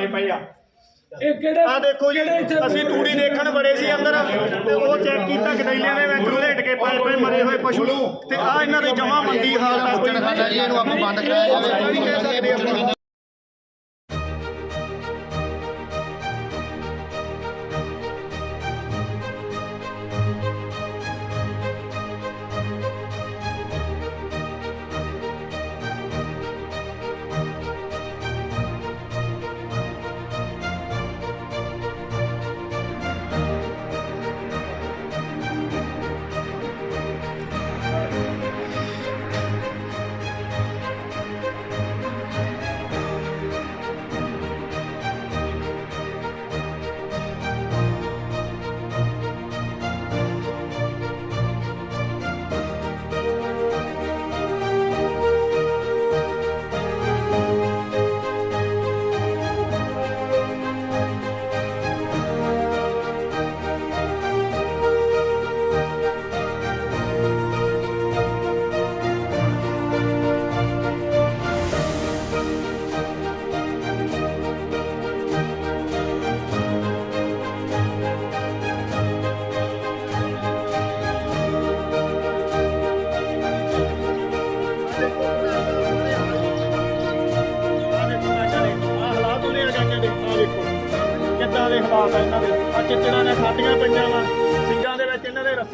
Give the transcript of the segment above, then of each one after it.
ਮਾਰੇ ਪਏ ਆ। ਇਹ ਕਿਹੜੇ ਆ ਦੇਖੋ ਜੀ ਅਸੀਂ ਤੂੜੀ ਦੇਖਣ ਬੜੇ ਸੀ ਅੰਦਰ। ਤੇ ਉਹ ਚੈੱਕ ਕੀਤਾ ਗਦੈਲਿਆਂ ਦੇ ਵਿੱਚ ਉਲੇਟ ਕੇ ਪਏ ਪਏ ਮਰੇ ਹੋਏ ਪਸ਼ੂ। ਤੇ ਆ ਇਹਨਾਂ ਦੀ ਜਮਾ ਮੰਦੀ ਹਾਲਤ ਆ। ਕੋਈ ਇਹਨੂੰ ਆਪਾਂ ਬੰਦ ਕਰਾਇਆ ਜਾਵੇ।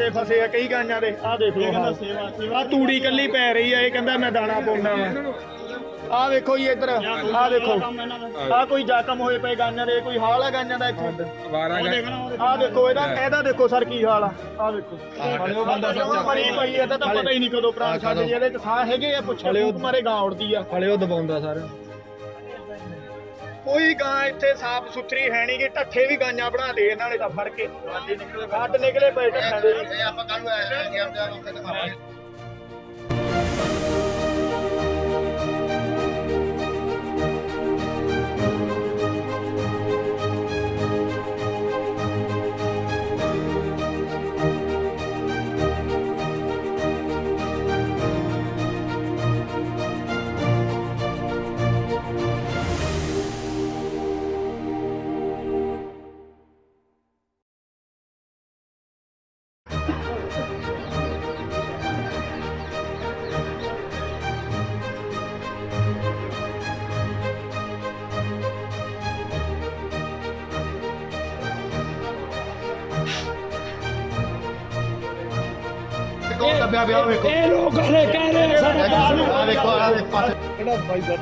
ਰੱਸੇ ਫਸੇ ਆ ਕਈ ਗਾਈਆਂ ਦੇ। ਆਹ ਦੇਖ ਲਓ ਕਹਿੰਦਾ ਸੇਵਾ ਸੇਵਾ ਤੂੜੀ ਕੱਲੀ ਪੈ ਰਹੀ ਆ ਇਹ ਕਹਿੰਦਾ ਮੈਂ ਦਾਣਾ ਪਾਉਣਾ ਵਾ। ਆਹ ਦੇਖੋ ਜੀ ਇੱਧਰ ਆਹ ਦੇਖੋ। ਆਹ ਕੋਈ ਜ਼ਖਮ ਹੋਏ ਪਏ ਗਾਈਆਂ ਦੇ ਕੋਈ ਹਾਲ ਆ ਗਾਈਆਂ ਦਾ ਇੱਥੇ? ਆਹ ਦੇਖੋ ਇਹਦਾ ਇਹਦਾ ਦੇਖੋ ਸਰ ਕੀ ਹਾਲ ਆ। ਆਹ ਦੇਖੋ। ਮਰੀ ਪਈ ਇਹਦਾ ਤਾਂ ਪਤਾ ਹੀ ਨਹੀਂ ਕਦੋਂ ਪ੍ਰਾਣ ਛੱਡ ਜੀ ਇਹਦੇ ਚ ਸਾਹ ਹੈਗੇ ਆ ਪੁੱਛਲੇ ਮਾਰੇ ਗਾਂ ਉੜਦੀ ਆ। ਹਲੇ ਦਬਾਉਂਦਾ ਸਰ। ਕੋਈ ਗਾਂ ਇੱਥੇ ਸਾਫ਼ ਸੁਥਰੀ ਹੈ ਨਹੀਂ ਕਿ ਢੱਠੇ ਵੀ ਗਾਂਆਂ ਬਣਾ ਦੇ ਇਹਨਾਂ ਨੇ ਤਾਂ ਫੜ ਕੇ ਹੱਡ ਨਿਕਲੇ ਪਏ ਢੱਠਾਂ ਦੇ। ਆਪਾਂ ਕੱਲ ਆਇਆ ਗੇਮ ਦੇ ਉੱਤੇ ਦਿਖਾਵਾਂਗੇ ਕੌਣ ਦੱਬਿਆ ਵੇਖੋ। ਇਹ ਲੋਕ ਹਲੇ ਕਹਿ ਰਹੇ ਆ ਸਾਡੇ ਨੂੰ। ਵੇਖੋ ਆ ਵੇਖੋ ਪਾਸੇ ਕਿਹੜਾ ਬਾਈ ਦਾ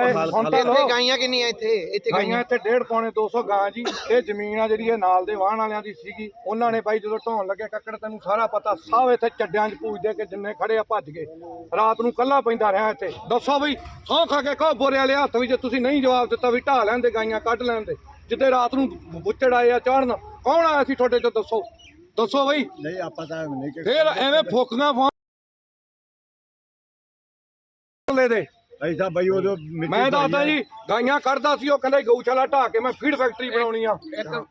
ਏ ਹੁਣ ਤਾਂ ਲੋ ਗਾਈਆਂ ਕਿੰਨੀਆਂ ਇੱਥੇ? ਇੱਥੇ ਗਾਈਆਂ ਇੱਥੇ 1.5 ਪੌਣੇ 200 ਗਾਂ ਜੀ। ਇਹ ਜ਼ਮੀਨ ਆ ਜਿਹੜੀ ਇਹ ਨਾਲ ਦੇ ਵਾਹਣ ਵਾਲਿਆਂ ਦੀ ਸੀਗੀ। ਉਹਨਾਂ ਨੇ ਬਾਈ ਜਦੋਂ ਢਾਉਣ ਲੱਗੇ ਕੱਕੜ ਤੈਨੂੰ ਸਾਰਾ ਪਤਾ ਸਭ ਇੱਥੇ ਚੱਡਿਆਂ 'ਚ ਪੂਜਦੇ ਕਿ ਜਿੰਨੇ ਖੜੇ ਆ ਭੱਜ ਗਏ। ਰਾਤ ਨੂੰ ਕੱਲਾ ਪੈਂਦਾ ਰਿਹਾ ਇੱਥੇ। ਦੱਸੋ ਬਈ ਸੌਂ ਖਾ ਕੇ ਕਹੋ ਬੋਰੇ ਵਾਲੇ ਹੱਥ ਵੀ ਜੇ ਤੁਸੀਂ ਨਹੀਂ ਜਵਾਬ ਦਿੱਤਾ ਵੀ ਢਾ ਲੈਣ ਦੇ ਗਾਈਆਂ ਕੱਢ ਲੈਣ ਦੇ। ਜਿੱਦੇ ਰਾਤ ਨੂੰ ਬੁੱਚੜ ਆਏ ਆ ਚੜਨ ਕੌਣ ਆਇਆ ਸੀ ਤੁਹਾਡੇ ਤੋਂ ਦੱਸੋ? ਦੱਸੋ ਬਈ। ਨਹੀਂ ਆਪਾਂ ਤਾਂ ਨਹੀਂ ਕਿ ਫੇਰ ਐਵੇਂ ਫੋਕੀਆਂ ਫੋਨ ਲੈ ਦੇ। ਐਸਾ ਬਈ ਉਦੋਂ ਮੈਂ ਦੱਸਦਾ ਜੀ ਗਾਈਆਂ ਕੱਢਦਾ ਸੀ ਉਹ ਕਹਿੰਦਾ ਗਊਸ਼ਾਲਾ ਢਾ ਕੇ ਮੈਂ ਫੀਡ ਫੈਕਟਰੀ ਬਣਾਉਣੀ ਆ।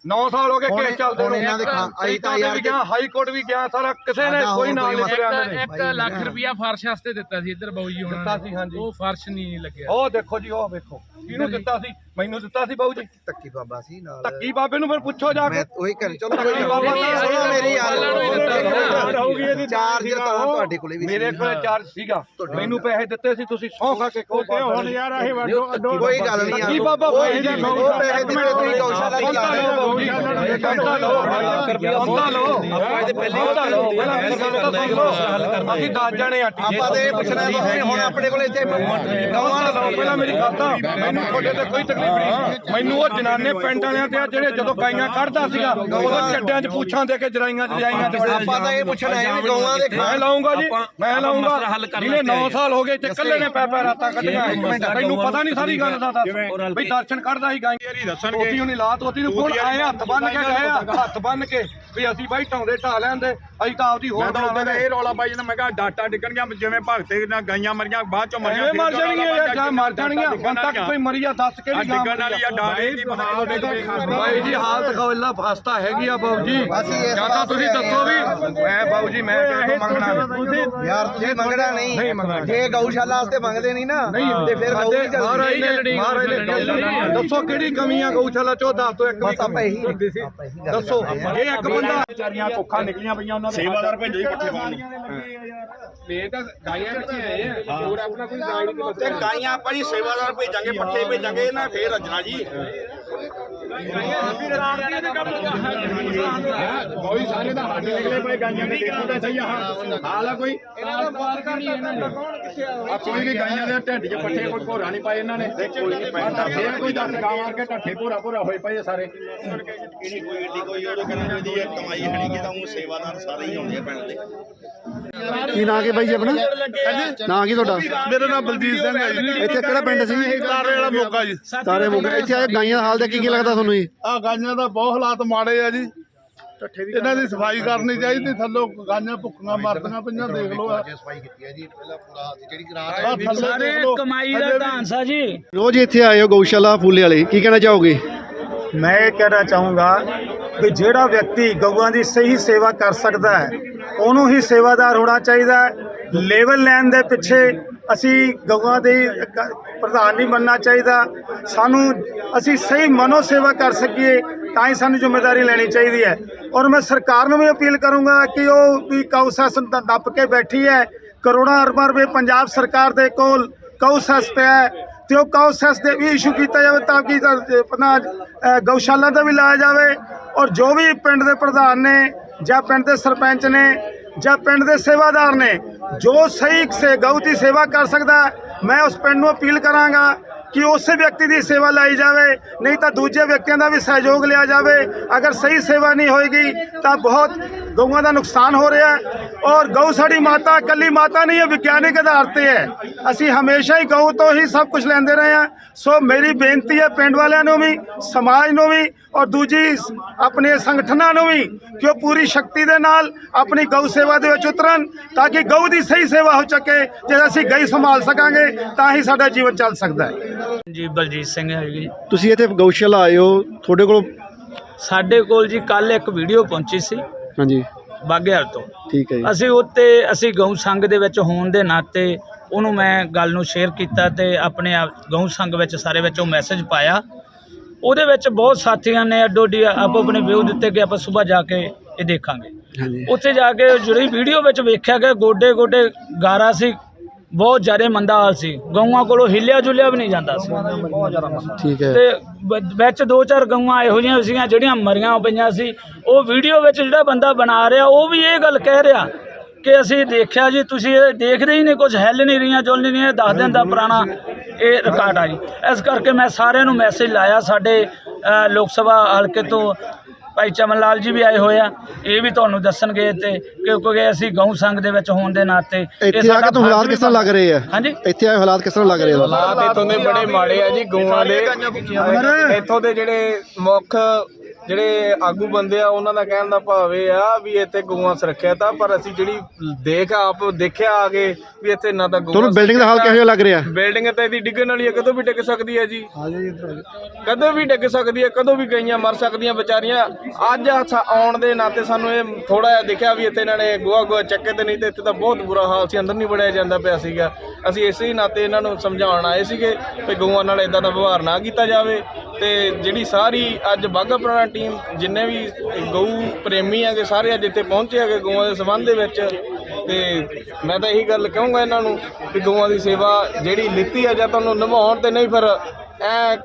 9 ਸਾਲ ਹੋ ਗਏ ਹੁਣ- ਕੇਸ ਚੱਲਦੇ ਹੁਣ ਨੂੰ। ਇਹਨਾਂ ਦੇ ਖਾਂ- ਅਸੀਂ ਤਾਂ ਯਾਰ ਗਿਆ ਹਾਈ ਕੋਰਟ ਵੀ ਗਿਆ ਸਾਰਾ ਕਿਸੇ ਨੇ ਸਾਡਾ ਕੋਈ ਹੋਰ ਨਾਲ ਨਹੀਂ ਕਰਿਆ ਇੱਕ ਲੱਖ ਰੁਪਿਆ ਫਰਸ਼ ਵਾਸਤੇ ਦਿੱਤਾ ਸੀ ਇੱਧਰ ਬਾਊ ਜੀ ਦਿੱਤਾ ਸੀ, ਹਾਂਜੀ। ਉਹ ਫਰਸ਼ ਨਹੀਂ ਲੱਗਿਆ। ਉਹ ਦੇਖੋ ਜੀ ਉਹ ਵੇਖੋ। ਕਿਹਨੂੰ ਦਿੱਤਾ ਸੀ? ਮੈਨੂੰ ਦਿੱਤਾ ਸੀ ਬਾਊ ਜੀ। ਤੱਕੀ ਬਾਬਾ ਸੀ ਨਾਲ। ਧੱਕੀ ਬਾਬੇ ਨੂੰ ਫਿਰ ਪੁੱਛੋ ਜਾ ਕੇ। ਮੈਂ ਉਹੀ ਕਰ ਚਲੋ ਬਾਬਾ ਸੁਣੋ ਮੇਰੀ ਯਾਰ ਨਾ। ਹੋਊਗੀ ਇਹਦੀ ਚਾਰਜ ਤਾਂ ਤੁਹਾਡੇ ਕੋਲੇ ਵੀ ਮੇਰੇ ਕੋਲੇ ਚਾਰਜ ਸੀਗਾ। ਮੈਨੂੰ ਪੈਸੇ ਦਿੱਤੇ ਸੀ ਤੁਸੀਂ ਸੌਂ ਖਾ ਕੇ ਕਹੋ ਤੇ ਹੁਣ ਯਾਰ ਇਹ ਵੱਡੋ ਅੱਡੋ ਕੋਈ ਗੱਲ ਨਹੀਂ ਧੱਕੀ ਬਾਬਾ ਉਹ ਜੀ ਪੈਸੇ ਦਿੱਤੇ ਤੁਸੀਂ ਗਊਸ਼ਾਲਾ ਦੀ ਕੰਤਾ ਕੰਤਾ ਲਓ। ਆਪਾਂ ਤੇ ਪਹਿਲੇ ਕੰਤਾ ਲਓ। ਪਹਿਲਾਂ ਮੇਰੀ ਗੱਲ ਤਾਂ ਸੁਣ ਲਓ ਅਸੀਂ 10 ਜਣੇ ਆ ਆਪਾਂ ਤੇ ਇਹ ਪੁੱਛਣਾ ਵੀ ਹੁਣ ਆਪਣੇ ਕੋਲ ਇੱਥੇ ਗਾਵਾਂ ਲਓ। ਪਹਿਲਾਂ ਮੇਰੀ ਗੱਲ ਤਾਂ ਮੈਨੂੰ ਤੁਹਾਡੇ ਤੇ ਕੋਈ ਤਕਲੀਫ ਨਹੀਂ। ਮੈਨੂੰ ਉਹ ਜਨਾਨੇ ਪਿੰਡ ਵਾਲਿਆਂ ਤੇ ਆ ਜਿਹੜੇ ਜਦੋਂ ਗਾਈਆਂ ਕੱਢਦਾ ਸੀਗਾ ਉਦੋਂ 'ਚ ਪੁੱਛਾਂ ਦੇ ਕੇ ਜਰਾਈਆਂ 'ਚ ਜਾਈਆਂ 'ਚ ਆਪਾਂ ਤਾਂ ਇਹ ਪੁੱਛਣਾ ਹੈ ਵੀ ਗਊਆਂ ਦੇ ਮੈਂ ਲਾਉਂਗਾ ਜੀ। ਮੈਂ ਲਾਉਂਗਾ। ਜਿਹਨੇ 9 ਸਾਲ ਹੋ ਗਏ ਇਕੱਲੇ ਨੇ ਪੈ ਪੈ ਰਾਤਾਂ ਕੱਢੀਆਂ। ਤੈਨੂੰ ਪਤਾ ਨਹੀਂ ਸਾਰੀ ਗੱਲ ਦਾ ਬਈ ਦਰਸ਼ਨ ਕੱਢਦਾ ਸੀ ਗਾਂ ਤੋਤੀ ਉਹਨੇ ਲਾ ਤੋਤੀ ਨੂੰ ਕੋਲ ਆਏ ਹੱਥ ਬੰਨ ਕੇ ਗਏ ਆ, ਹੱਥ ਬੰਨ ਕੇ ਵੀ ਅਸੀਂ ਬਾਈ ਢਾਉਂਦੇ ਢਾ ਲੈਂਦੇ ਅਸੀਂ ਤਾਂ ਆਪਦੀ ਹੋਰ ਮੈਂ ਤਾਂ ਇਹ ਰੌਲਾ ਪਾਈ ਜਾਂਦਾ ਮੈਂ ਕਿਹਾ ਡਾਟਾ ਡਿੱਗਣਗੀਆਂ ਜਿਵੇਂ ਭਗਤੇ ਨਾਲ ਗਾਈਆਂ ਮਰੀਆਂ ਬਾਅਦ ਚੋਂ ਮਰੀਆਂ ਐਵੇਂ ਮਰ ਜਾਣਗੀਆਂ ਯਾਰ ਜਾਂ ਮਰ ਜਾਣਗੀਆਂ ਹੁਣ ਤੱਕ ਕੋਈ ਮਰੀ ਆ ਦੱਸ ਕਿਹੜੀ ਗਾਂ ਡਿੱਗਣ ਵਾਲੀ ਆ ਡਾਟੇ ਦੀ ਪਤਾ ਬਾਈ ਜੀ ਹਾਲਤ ਖੋਲਾ ਫਸਤਾ ਹੈਗੀ ਆ ਬਾਊ ਜੀ। ਜਾਂ ਤਾਂ ਤੁਸੀਂ ਦੱਸੋ ਵੀ ਮੈਂ ਬਾਊ ਜੀ ਮੈਂ ਕਿਹੜੇ ਤੋਂ ਮੰਗਣਾ ਯਾਰ ਤੁਸੀਂ ਮੰਗਣਾ ਨਹੀਂ। ਨਹੀਂ ਮੰਗਣਾ। ਜੇ ਗਊਸ਼ਾਲਾ ਵਾਸਤੇ ਮੰਗਦੇ ਨਹੀਂ ਨਾ ਤੇ ਫਿਰ ਗਊ ਨਹੀਂ ਮਹਾਰਾਜ ਚੱਲਦੀ ਨੇ ਮਹਾਰਾਜ ਨੇ ਦੱਸੋ ਕਿਹੜੀ ਕਮੀ ਆ ਗਊਸ਼ਾਲਾ ਚੋਂ ਦੱਸ ਦੋ ਇੱਕ ਵੀ ਬਸ ਆਪਾਂ ਇਹੀ ਦੱਸੋ। ਇਹ ਇੱਕ ਬੰਦਾ ਵਿਚਾਰੀਆਂ ਭੁੱਖਾਂ ਨਿਕਲੀਆਂ ਪਈਆਂ ਉਹਨਾਂ ਦੇ ਸੇਵਾਦਾਰ ਭੇਜੋ ਜੀ ਪੱਠੇ ਪਾਉਣ ਤੇ ਗਾਈਆਂ ਆਪਾਂ ਜੀ ਸੇਵਾਦਾਰ ਭੇਜਾਂਗੇ ਪੱਠੇ ਭੇਜਾਂਗੇ ਇਹਨਾਂ ਫੇਰ ਰੱਜਣਾ ਜੀ। ਕੋਈ ਸਾਰੇ ਦਾ ਹੱਡ ਨਿਕਲੇ ਪਏ ਗਾਈਆਂ ਦੇ ਦੇਖੋ ਤਾਂ ਸਹੀ ਆ। ਹਾਲ ਆ ਕੋਈ? ਆ? ਕੋਈ ਵੀ ਗਾਈਆਂ ਦੇ ਢੱਡ 'ਚ ਪੱਠੇ ਕੋਈ ਭੋਰਾ ਨਹੀਂ ਪਾਏ ਇਹਨਾਂ ਨੇ। ਕੋਈ ਨਹੀਂ ਪਾਇਆ ਫੇਰ ਕੋਈ ਦੱਸ ਗਾਂ ਮਾਰ ਕੇ ਢੱਠੇ ਭੋਰਾ ਭੋਰਾ ਹੋਏ ਪਏ ਆ ਸਾਰੇ। ਕਿਹੜੀ ਕੋਈ ਏਡੀ ਕੋਈ ਉਹਦੇ ਕਰਨ ਦੀ ਕਮਾਈ ਹਣੀ ਕਿ ਤਾਂ ਉਹ ਸੇਵਾਦਾਰ ਸਾਰੇ ਹੀ ਆਉਂਦੇ ਆ ਪਿੰਡ ਦੇ। ਕੀ ਨਾਂ ਕੀ ਬਾਈ ਜੀ ਆਪਣਾ? ਨਾਂ ਕੀ ਤੁਹਾਡਾ? ਮੇਰਾ ਨਾਮ ਬਲਜੀਤ ਸਿੰਘ ਹੈ ਜੀ। ਇੱਥੇ ਕਿਹੜਾ ਪਿੰਡ ਸੀ? ਤਾਰੇ ਵਾਲਾ ਮੋਗਾ ਜੀ। ਤਾਰੇ ਮੁੰਡੇ ਇੱਥੇ ਆਏ ਗਾਈਆਂ ਦਾ ਹਾਲ ਦੇ ਕੀ ਕੀ ਲੱਗਦਾ ਤੁਹਾਨੂੰ ਜੀ? ਆ ਗਾਈਆਂ ਦਾ ਬਹੁਤ ਹਾਲਾਤ ਮਾੜੇ ਆ ਜੀ। ਇਹਨਾਂ ਦੀ ਸਫ਼ਾਈ ਕਰਨੀ ਚਾਹੀਦੀ। ਥੱਲੋਂ ਗਾਈਆਂ ਭੁੱਖੀਆਂ ਮਰਦੀਆਂ ਪਈਆਂ ਦੇਖ ਲਓ ਆ। ਸਫ਼ਾਈ ਕੀਤੀ ਹੈ ਜੀ। ਪਹਿਲਾਂ ਪੂਰਾ ਜਿਹੜੀ ਆਹ ਥੱਲੇ ਸਾਰੇ ਦੇਖ ਲਓ। ਕਮਾਈ ਹਜੇ ਦਾ ਵੀ- ਢਾਂਸਾ ਜੀ। ਰੋਜ਼ ਇੱਥੇ ਆਏ ਹੋ ਗਊਸ਼ਾਲਾ ਫੂਲੇ ਵਾਲੀ। ਕੀ ਕਹਿਣਾ ਚਾਹੋਗੇ? ਮੈਂ ਇਹ ਕਹਿਣਾ ਚਾਹੂੰਗਾ ਕਿ ਜਿਹੜਾ ਵਿਅਕਤੀ ਗਊਆਂ ਦੀ ਸਹੀ ਸੇਵਾ ਕਰ ਸਕਦਾ ਹੈ ਉਹਨੂੰ ਹੀ ਸੇਵਾਦਾਰ ਹੋਣਾ ਚਾਹੀਦਾ ਹੈ। ਲੈਵਲ ਲੈਣ ਦੇ ਪਿੱਛੇ ਅਸੀਂ ਗਊਆਂ ਦੇ ਪ੍ਰਧਾਨ ਨਹੀਂ ਬਣਨਾ ਚਾਹੀਦਾ। ਸਾਨੂੰ, ਅਸੀਂ ਸਹੀ ਮਨੋ ਸੇਵਾ ਕਰ ਸਕੀਏ, ਤਾਂ ਹੀ ਸਾਨੂੰ ਜ਼ਿੰਮੇਵਾਰੀ ਲੈਣੀ ਚਾਹੀਦੀ ਹੈ। ਔਰ ਮੈਂ ਸਰਕਾਰ ਨੂੰ ਵੀ ਅਪੀਲ ਕਰੂੰਗਾ ਕਿ ਉਹ ਵੀ ਕਊ ਸੈਸ ਦੱਬ ਕੇ ਬੈਠੀ ਹੈ। ਕਰੋੜਾਂ ਅਰਬਾਂ ਰੁਪਏ ਪੰਜਾਬ ਸਰਕਾਰ ਦੇ ਕੋਲ ਕਊ ਸੈਸ ਪਿਆ ਹੈ ਤੇ ਉਹ ਕਊ ਸੈਸ ਦੇ ਵੀ ਇਸ਼ੂ ਕੀਤਾ ਜਾਵੇ ਤਾਂ ਕਿ ਆਪਣਾ ਗਊਸ਼ਾਲਾ ਦਾ ਵੀ ਲਾਇਆ ਜਾਵੇ। ਔਰ ਜੋ ਵੀ ਪਿੰਡ ਦੇ ਪ੍ਰਧਾਨ ਨੇ ਜਾਂ ਪਿੰਡ ਦੇ ਸਰਪੰਚ ਨੇ ਜਾਂ ਪਿੰਡ ਦੇ ਸੇਵਾਦਾਰ ਨੇ, ਜੋ ਸਹੀ ਸੇ ਗਊ ਦੀ ਸੇਵਾ ਕਰ ਸਕਦਾ, ਮੈਂ ਉਸ ਪਿੰਡ ਨੂੰ ਅਪੀਲ ਕਰਾਂਗਾ ਕਿ ਉਸੇ ਵਿਅਕਤੀ ਦੀ ਸੇਵਾ ਲਈ ਜਾਵੇ, ਨਹੀਂ ਤਾਂ ਦੂਜੇ ਵਿਅਕਤੀਆਂ ਦਾ ਵੀ ਸਹਿਯੋਗ ਲਿਆ ਜਾਵੇ। ਅਗਰ ਸਹੀ ਸੇਵਾ ਨਹੀਂ ਹੋਏਗੀ ਤਾਂ ਬਹੁਤ ਗਊਆਂ ਦਾ ਨੁਕਸਾਨ ਹੋ ਰਿਹਾ ਹੈ ਔਰ ਗਊ ਸਾਡੀ ਮਾਤਾ ਇਕੱਲੀ ਮਾਤਾ ਨਹੀਂ ਹੈ ਵਿਗਿਆਨਿਕ ਆਧਾਰ ਤੇ ਹੈ। ਅਸੀਂ ਹਮੇਸ਼ਾ ਹੀ ਗਊ ਤੋਂ ਹੀ ਸਭ ਕੁਝ ਲੈਂਦੇ ਰਹੇ ਹਾਂ। ਸੋ ਮੇਰੀ ਬੇਨਤੀ ਹੈ ਪਿੰਡ ਵਾਲਿਆਂ ਨੂੰ ਵੀ ਸਮਾਜ ਨੂੰ ਵੀ ਔਰ ਦੂਜੀ ਆਪਣੇ ਸੰਗਠਨਾਂ ਨੂੰ ਵੀ ਕਿ ਉਹ ਪੂਰੀ ਸ਼ਕਤੀ ਦੇ ਨਾਲ ਆਪਣੀ ਗਊ ਸੇਵਾ ਦੇ ਵਿੱਚ ਉਤਰਨ ਤਾਂ ਕਿ ਗਊ ਦੀ ਸਹੀ ਸੇਵਾ ਹੋ ਸਕੇ ਜੇ ਅਸੀਂ ਗਈ ਸੰਭਾਲ ਸਕਾਂਗੇ ਤਾਂ ਹੀ ਸਾਡਾ ਜੀਵਨ ਚੱਲ ਸਕਦਾ ਹੈ। ਜੀ ਬਲਜੀਤ ਸਿੰਘ ਹੈ ਜੀ। ਤੁਸੀਂ ਇੱਥੇ ਗਊਸ਼ਾਲਾ ਆਏ ਹੋ ਤੁਹਾਡੇ ਕੋਲ ਸਾਡੇ ਕੋਲ ਜੀ ਕੱਲ ਇੱਕ ਵੀਡੀਓ ਪਹੁੰਚੀ ਸੀ। ਹਾਂਜੀ। ਬਾਗੇਹਾਲ ਤੋਂ। ਠੀਕ ਹੈ ਜੀ। ਅਸੀਂ ਉੱਤੇ ਅਸੀਂ ਗਊ ਸੰਘ ਦੇ ਵਿੱਚ ਹੋਣ ਦੇ ਨਾਤੇ ਉਹਨੂੰ ਮੈਂ ਗੱਲ ਨੂੰ ਸ਼ੇਅਰ ਕੀਤਾ ਤੇ ਆਪਣੇ ਆਪ ਗਊ ਸੰਘ ਵਿੱਚ ਸਾਰੇ ਵਿੱਚ ਉਹ ਮੈਸੇਜ ਪਾਇਆ। ਉਹਦੇ ਵਿੱਚ ਬਹੁਤ ਸਾਥੀਆਂ ਨੇ ਅੱਡੋ ਅੱਡੀ ਆਪੋ ਆਪਣੇ ਵਿਊ ਦਿੱਤੇ ਕਿ ਆਪਾਂ ਸਵੇਰ ਜਾ ਕੇ ਇਹ ਦੇਖਾਂਗੇ। ਹਾਂਜੀ। ਉੱਥੇ ਜਾ ਕੇ ਜਿਹੜੀ ਵੀਡੀਓ ਵਿੱਚ ਵੇਖਿਆ ਕਿ ਗੋਡੇ ਗੋਡੇ ਗਾਰਾ ਸੀ ਬਹੁਤ ਜ਼ਿਆਦਾ ਮੰਦਾ ਹਾਲ ਸੀ। ਗਊਆਂ ਕੋਲੋਂ ਹਿੱਲਿਆ ਜੁਲਿਆ ਵੀ ਨਹੀਂ ਜਾਂਦਾ ਸੀ। ਠੀਕ ਹੈ। ਤੇ ਵ- ਵਿੱਚ ਦੋ ਚਾਰ ਗਊਆਂ ਇਹੋ ਜਿਹੀਆਂ ਸੀਗੀਆਂ ਜਿਹੜੀਆਂ ਮਰੀਆਂ ਪਈਆਂ ਸੀ। ਉਹ ਵੀਡੀਓ ਵਿੱਚ ਜਿਹੜਾ ਬੰਦਾ ਬਣਾ ਰਿਹਾ ਉਹ ਵੀ ਇਹ ਗੱਲ ਕਹਿ ਰਿਹਾ ਕਿ ਅਸੀਂ ਦੇਖਿਆ ਜੀ ਤੁਸੀਂ ਇਹ ਦੇਖਦੇ ਹੀ ਨਹੀਂ ਕੁਝ ਹਿੱਲ ਨਹੀਂ ਰਹੀਆਂ ਜੁਲ ਨਹੀਂ ਰਹੀਆਂ ਦਸ ਦਿਨ ਦਾ ਪੁਰਾਣਾ ਇਹ ਰਿਕਾਰਡ ਆ ਜੀ। ਇਸ ਕਰਕੇ ਮੈਂ ਸਾਰਿਆਂ ਨੂੰ ਮੈਸੇਜ ਲਾਇਆ ਸਾਡੇ ਅ, ਲੋਕ ਸਭਾ ਹਲਕੇ ਤੋਂ ਭਾਈ ਚਮਨ ਲਾਲ ਜੀ ਵੀ ਆਏ ਹੋਏ ਆ ਇਹ ਵੀ ਤੁਹਾਨੂੰ ਦੱਸਣਗੇ ਤੇ ਕਿਉਂਕਿ ਅਸੀਂ ਗਊ ਸੰਘ ਦੇ ਵਿੱਚ ਹੋਣ ਦੇ ਨਾਤੇ ਇਹ ਇੱਥੇ ਆ ਸਾਡਾ ਕੇ ਤੁਹਾਨੂੰ ਹਾਲਾਤ ਕਿਸ ਤਰ੍ਹਾਂ ਲੱਗ ਰਹੇ ਆ? ਹਾਂਜੀ। ਇੱਥੇ ਆਏ ਹਾਲਾਤ ਕਿਸ ਤਰ੍ਹਾਂ ਲੱਗ ਰਹੇ ਆ? ਹਾਲਾਤ ਇੱਥੋਂ ਦੇ ਬੜੇ ਮਾੜੇ ਆ ਜੀ ਗਊਆਂ ਦੇ। ਇੱਥੋਂ ਦੇ ਜਿਹੜੇ ਮੁੱਖ ਜਿਹੜੇ ਆਗੂ ਬੰਦੇ ਆ ਉਹਨਾਂ ਦਾ ਕਹਿਣ ਦਾ ਭਾਵ ਇਹ ਆ ਵੀ ਇੱਥੇ ਗਊਆਂ ਸੁਰੱਖਿਅਤ ਆ ਪਰ ਅਸੀਂ ਜਿਹੜੀ ਦੇਖ ਆਪ ਦੇਖਿਆ ਆ ਕੇ ਵੀ ਇੱਥੇ ਨਾ ਤਾਂ ਗਊਆਂ ਤੁਹਾਨੂੰ ਬਿਲਡਿੰਗ ਦਾ ਹਾਲ ਕਿਹੋ ਜਿਹਾ ਲੱਗ ਰਿਹਾ? ਬਿਲਡਿੰਗ ਤਾਂ ਇਹਦੀ ਡਿੱਗਣ ਵਾਲੀ ਕਦੋਂ ਵੀ ਡਿੱਗ ਸਕਦੀ ਹੈ ਜੀ। ਕਦੋਂ ਵੀ ਡਿੱਗ ਸਕਦੀ ਹੈ ਕਦੋਂ ਵੀ ਗਈਆਂ ਮਰ ਸਕਦੀਆਂ ਵਿਚਾਰੀਆਂ। ਅੱਜ ਆਉਣ ਦੇ ਨਾਤੇ ਸਾਨੂੰ ਇਹ ਥੋੜਾ ਜਿਹਾ ਦਿਖਿਆ ਵੀ ਇੱਥੇ ਇਹਨਾਂ ਨੇ ਗੋਹਾ ਗੋਹਾ ਚੱਕੇ ਤੇ ਨਹੀਂ ਤੇ ਇੱਥੇ ਤਾਂ ਬਹੁਤ ਬੁਰਾ ਹਾਲ ਸੀ ਅੰਦਰ ਨਹੀਂ ਵੜਿਆ ਜਾਂਦਾ ਪਿਆ ਸੀਗਾ। ਅਸੀਂ ਇਸੇ ਹੀ ਨਾਤੇ ਇਹਨਾਂ ਨੂੰ ਸਮਝਾਉਣ ਆਏ ਸੀਗੇ ਕਿ ਗਊਆਂ ਨਾਲ ਇਦਾਂ ਦਾ ਵਿਵਹਾਰ ਨਾ ਕੀਤਾ ਜਾਵੇ ਤੇ ਜਿਹੜੀ ਸਾਰੀ ਅੱਜ ਬਾਘਾ ਪੁਰਾਣਾ ਟੀਮ ਜਿੰਨੇ ਵੀ ਗਊ ਪ੍ਰੇਮੀ ਹੈਗੇ ਸਾਰੇ ਅੱਜ ਇੱਥੇ ਪਹੁੰਚੇ ਹੈਗੇ ਗਊਆਂ ਦੇ ਸੰਬੰਧ ਦੇ ਵਿੱਚ। ਤੇ ਮੈਂ ਤਾਂ ਇਹੀ ਗੱਲ ਕਹੂੰਗਾ ਇਹਨਾਂ ਨੂੰ ਕਿ ਗਊਆਂ ਦੀ ਸੇਵਾ ਜਿਹੜੀ ਲਿੱਤੀ ਹੈ ਜਾਂ ਤੁਹਾਨੂੰ ਨਿਭਾਉਣ ਤੇ ਨਹੀਂ ਫਿਰ ਐ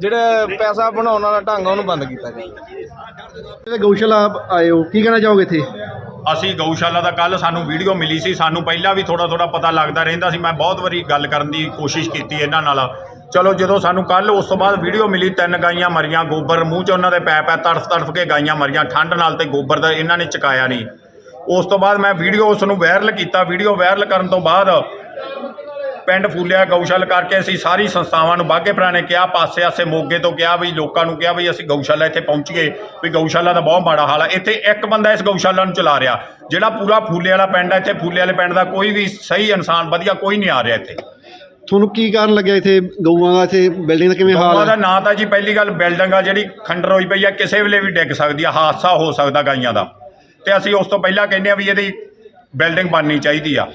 ਜਿਹੜਾ ਪੈਸਾ ਬਣਾਉਣ ਵਾਲਾ ਢੰਗ ਉਹਨੂੰ ਬੰਦ ਕੀਤਾ ਜਾਵੇ। ਇੱਥੇ ਗਊਸ਼ਾਲਾ ਆਏ ਹੋ ਕੀ ਕਹਿਣਾ ਚਾਹੋਗੇ ਇੱਥੇ? ਅਸੀਂ ਗਊਸ਼ਾਲਾ ਦਾ ਕੱਲ ਸਾਨੂੰ ਵੀਡੀਓ ਮਿਲੀ ਸੀ ਸਾਨੂੰ ਪਹਿਲਾਂ ਵੀ ਥੋੜਾ ਥੋੜਾ ਪਤਾ ਲੱਗਦਾ ਰਹਿੰਦਾ ਸੀ। ਮੈਂ ਬਹੁਤ ਵਾਰੀ ਗੱਲ ਕਰਨ ਦੀ ਕੋਸ਼ਿਸ਼ ਕੀਤੀ ਇਹਨਾਂ ਨਾਲ। ਚਲੋ ਜਦੋਂ ਸਾਨੂੰ ਕੱਲ ਉਸ ਤੋਂ ਬਾਅਦ ਵੀਡੀਓ ਮਿਲੀ, ਤਿੰਨ ਗਾਈਆਂ ਮਰੀਆਂ, ਗੋਬਰ, ਮੂੰਹ 'ਚ ਉਹਨਾਂ ਦੇ ਪੈ ਪੈ ਤੜਫ ਤੜਫ ਕੇ ਗਾਈਆਂ ਮਰੀਆਂ, ਠੰਡ ਨਾਲ ਤੇ ਗੋਬਰ ਦਾ ਇਹਨਾਂ ਨੇ ਚਕਾਇਆ ਨਹੀਂ। ਉਸ ਤੋਂ ਬਾਅਦ ਮੈਂ ਵੀਡੀਓ ਉਸ ਨੂੰ ਵਾਇਰਲ ਕੀਤਾ, ਵੀਡੀਓ ਵਾਇਰਲ ਕਰਨ ਤੋਂ ਬਾਅਦ ਪਿੰਡ ਫੂਲਿਆ, ਗਊਸ਼ਾਲਾ ਕਰਕੇ ਅਸੀਂ ਸਾਰੀ ਸੰਸਥਾਵਾਂ ਨੂੰ ਬਾਗੇ ਪੁਰਾਣੇ ਕਿਹਾ, ਪਾਸੇ ਆਸੇ ਮੋਗੇ ਤੋਂ ਕਿਹਾ ਵੀ, ਲੋਕਾਂ ਨੂੰ ਕਿਹਾ ਵੀ ਅਸੀਂ ਗਊਸ਼ਾਲਾ ਇੱਥੇ ਪਹੁੰਚੀਏ, ਵੀ ਗਊਸ਼ਾਲਾ ਦਾ ਬਹੁਤ ਮਾੜਾ ਹਾਲ ਹੈ ਇੱਥੇ ਇੱਕ ਬੰਦਾ ਇਸ ਗਊਸ਼ਾਲਾ ਨੂੰ ਚਲਾ ਰਿਹਾ, ਜਿਹੜਾ ਪੂਰਾ ਫੂਲੇ ਵਾਲਾ ਪਿੰਡ ਹੈ ਇੱਥੇ ਫੂਲੇ ਵਾਲੇ ਪਿੰਡ ਦਾ ਕੋਈ ਵੀ ਸਹੀ ਇਨਸਾਨ, ਵਧੀਆ ਕੋਈ ਨਹੀਂ ਆ ਰਿਹਾ ਇੱਥੇ। ਤੁਹਾਨੂੰ ਕੀ ਕਾਰਨ ਲੱਗਿਆ ਇੱਥੇ ਗਊਆਂ ਦਾ? ਇੱਥੇ ਬਿਲਡਿੰਗ ਦਾ ਕਿਵੇਂ ਹਾਲ ਗਊਆਂ ਦਾ ਹੈ ਨਾਂ ਤਾਂ ਜੀ ਪਹਿਲੀ ਗੱਲ ਬਿਲਡਿੰਗ ਆ ਜਿਹੜੀ ਖੰਡਰ ਹੋਈ ਪਈ ਆ ਕਿਸੇ ਵੇਲੇ ਵੀ ਡਿੱਗ ਸਕਦੀ ਆ ਹਾਦਸਾ ਹੋ ਸਕਦਾ ਗਾਈਆਂ ਦਾ। ਤੇ ਅਸੀਂ ਉਸ ਤੋਂ ਪਹਿਲਾਂ ਕਹਿੰਦੇ ਆ ਵੀ ਇਹਦੀ ਬਿਲਡਿੰਗ ਬਣਨੀ ਚਾਹੀਦੀ ਆ।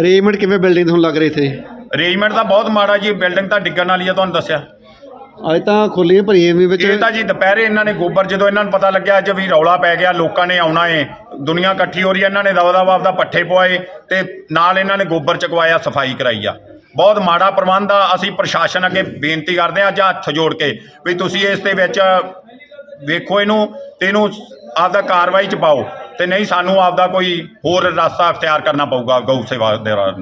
ਅਰੇਂਜਮੈਂਟ ਕਿਵੇਂ ਬਿਲਡਿੰਗ ਤੁਹਾਨੂੰ ਲੱਗ ਰਹੀ ਇੱਥੇ? ਅਰੇਂਜਮੈਂਟ ਤਾਂ ਬਹੁਤ ਮਾੜਾ ਜੀ ਬਿਲਡਿੰਗ ਤਾਂ ਡਿੱਗਣ ਵਾਲੀ ਆ ਤੁਹਾਨੂੰ ਦੱਸਿਆ। ਅੱਜ ਤਾਂ ਖੋਲੀਆਂ ਭਰੀਆਂ ਵੀ ਵਿੱਚ। ਇਹ ਤਾਂ ਜੀ ਦੁਪਹਿਰੇ ਇਹਨਾਂ ਨੇ ਗੋਬਰ ਜਦੋਂ ਇਹਨਾਂ ਨੂੰ ਪਤਾ ਲੱਗਿਆ ਅੱਜ ਵੀ ਰੌਲਾ ਪੈ ਗਿਆ ਲੋਕਾਂ ਨੇ ਆਉਣਾ ਏ ਦੁਨੀਆ ਇਕੱਠੀ ਹੋ ਰਹੀ ਹੈ ਇਹਨਾਂ ਨੇ ਦਵਾ ਦਵਾ ਆਪਦਾ ਪੱਠੇ ਪਵਾਏ ਤੇ ਨਾਲ ਇਹਨਾਂ ਨੇ ਗੋਬਰ ਚਕਵਾਇਆ ਸਫ਼ਾਈ ਕਰਾਈ ਆ। ਬਹੁਤ ਮਾੜਾ ਪ੍ਰਬੰਧ ਆ। ਅਸੀਂ ਪ੍ਰਸ਼ਾਸਨ ਅੱਗੇ ਬੇਨਤੀ ਕਰਦੇ ਆ ਅੱਜ ਹੱਥ ਜੋੜ ਕੇ ਵੀ ਤੁਸੀਂ ਇਸ ਦੇ ਵਿੱਚ ਵੇਖੋ ਇਹਨੂੰ ਤੇ ਇਹਨੂੰ ਆਪਦਾ ਕਾਰਵਾਈ ਚ ਪਾਓ ਤੇ ਨਹੀਂ ਸਾਨੂੰ ਆਪਦਾ ਕੋਈ ਹੋਰ ਰਸਤਾ ਅਖਤਿਆਰ ਕਰਨਾ ਪਊਗਾ ਗਊ ਸੇਵਾ ਦੇ ਰਾਹ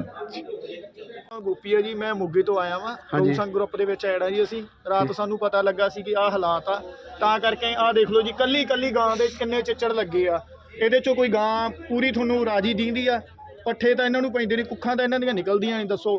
ਗੋਪੀ ਹੈ ਜੀ ਮੈਂ ਮੋਗੇ ਤੋਂ ਆਇਆ ਵਾਂ। ਗਊ ਸੰਘ ਗਰੁੱਪ ਦੇ ਵਿੱਚ ਐਡ ਆ ਜੀ ਅਸੀਂ। ਰਾਤ ਸਾਨੂੰ ਪਤਾ ਲੱਗਾ ਸੀ ਕਿ ਆਹ ਹਾਲਾਤ ਆ। ਤਾਂ ਕਰਕੇ ਆਹ ਦੇਖ ਲਓ ਜੀ ਕੱਲੀ ਕੱਲੀ ਗਾਂ ਦੇ ਕਿੰਨੇ ਚਿੱਚੜ ਲੱਗੇ ਆ। ਇਹਦੇ ਚੋਂ ਕੋਈ ਗਾਂ ਪੂਰੀ ਤੁਹਾਨੂੰ ਰਾਜੀ ਦੀਂਦੀ ਆ। ਪੱਠੇ ਤਾਂ ਇਹਨਾਂ ਨੂੰ ਪੈਂਦੇ ਨਹੀਂ ਕੁੱਖਾਂ ਤਾਂ ਇਹਨਾਂ ਦੀਆਂ ਨਿਕਲਦੀਆਂ ਨਹੀਂ ਦੱਸੋ।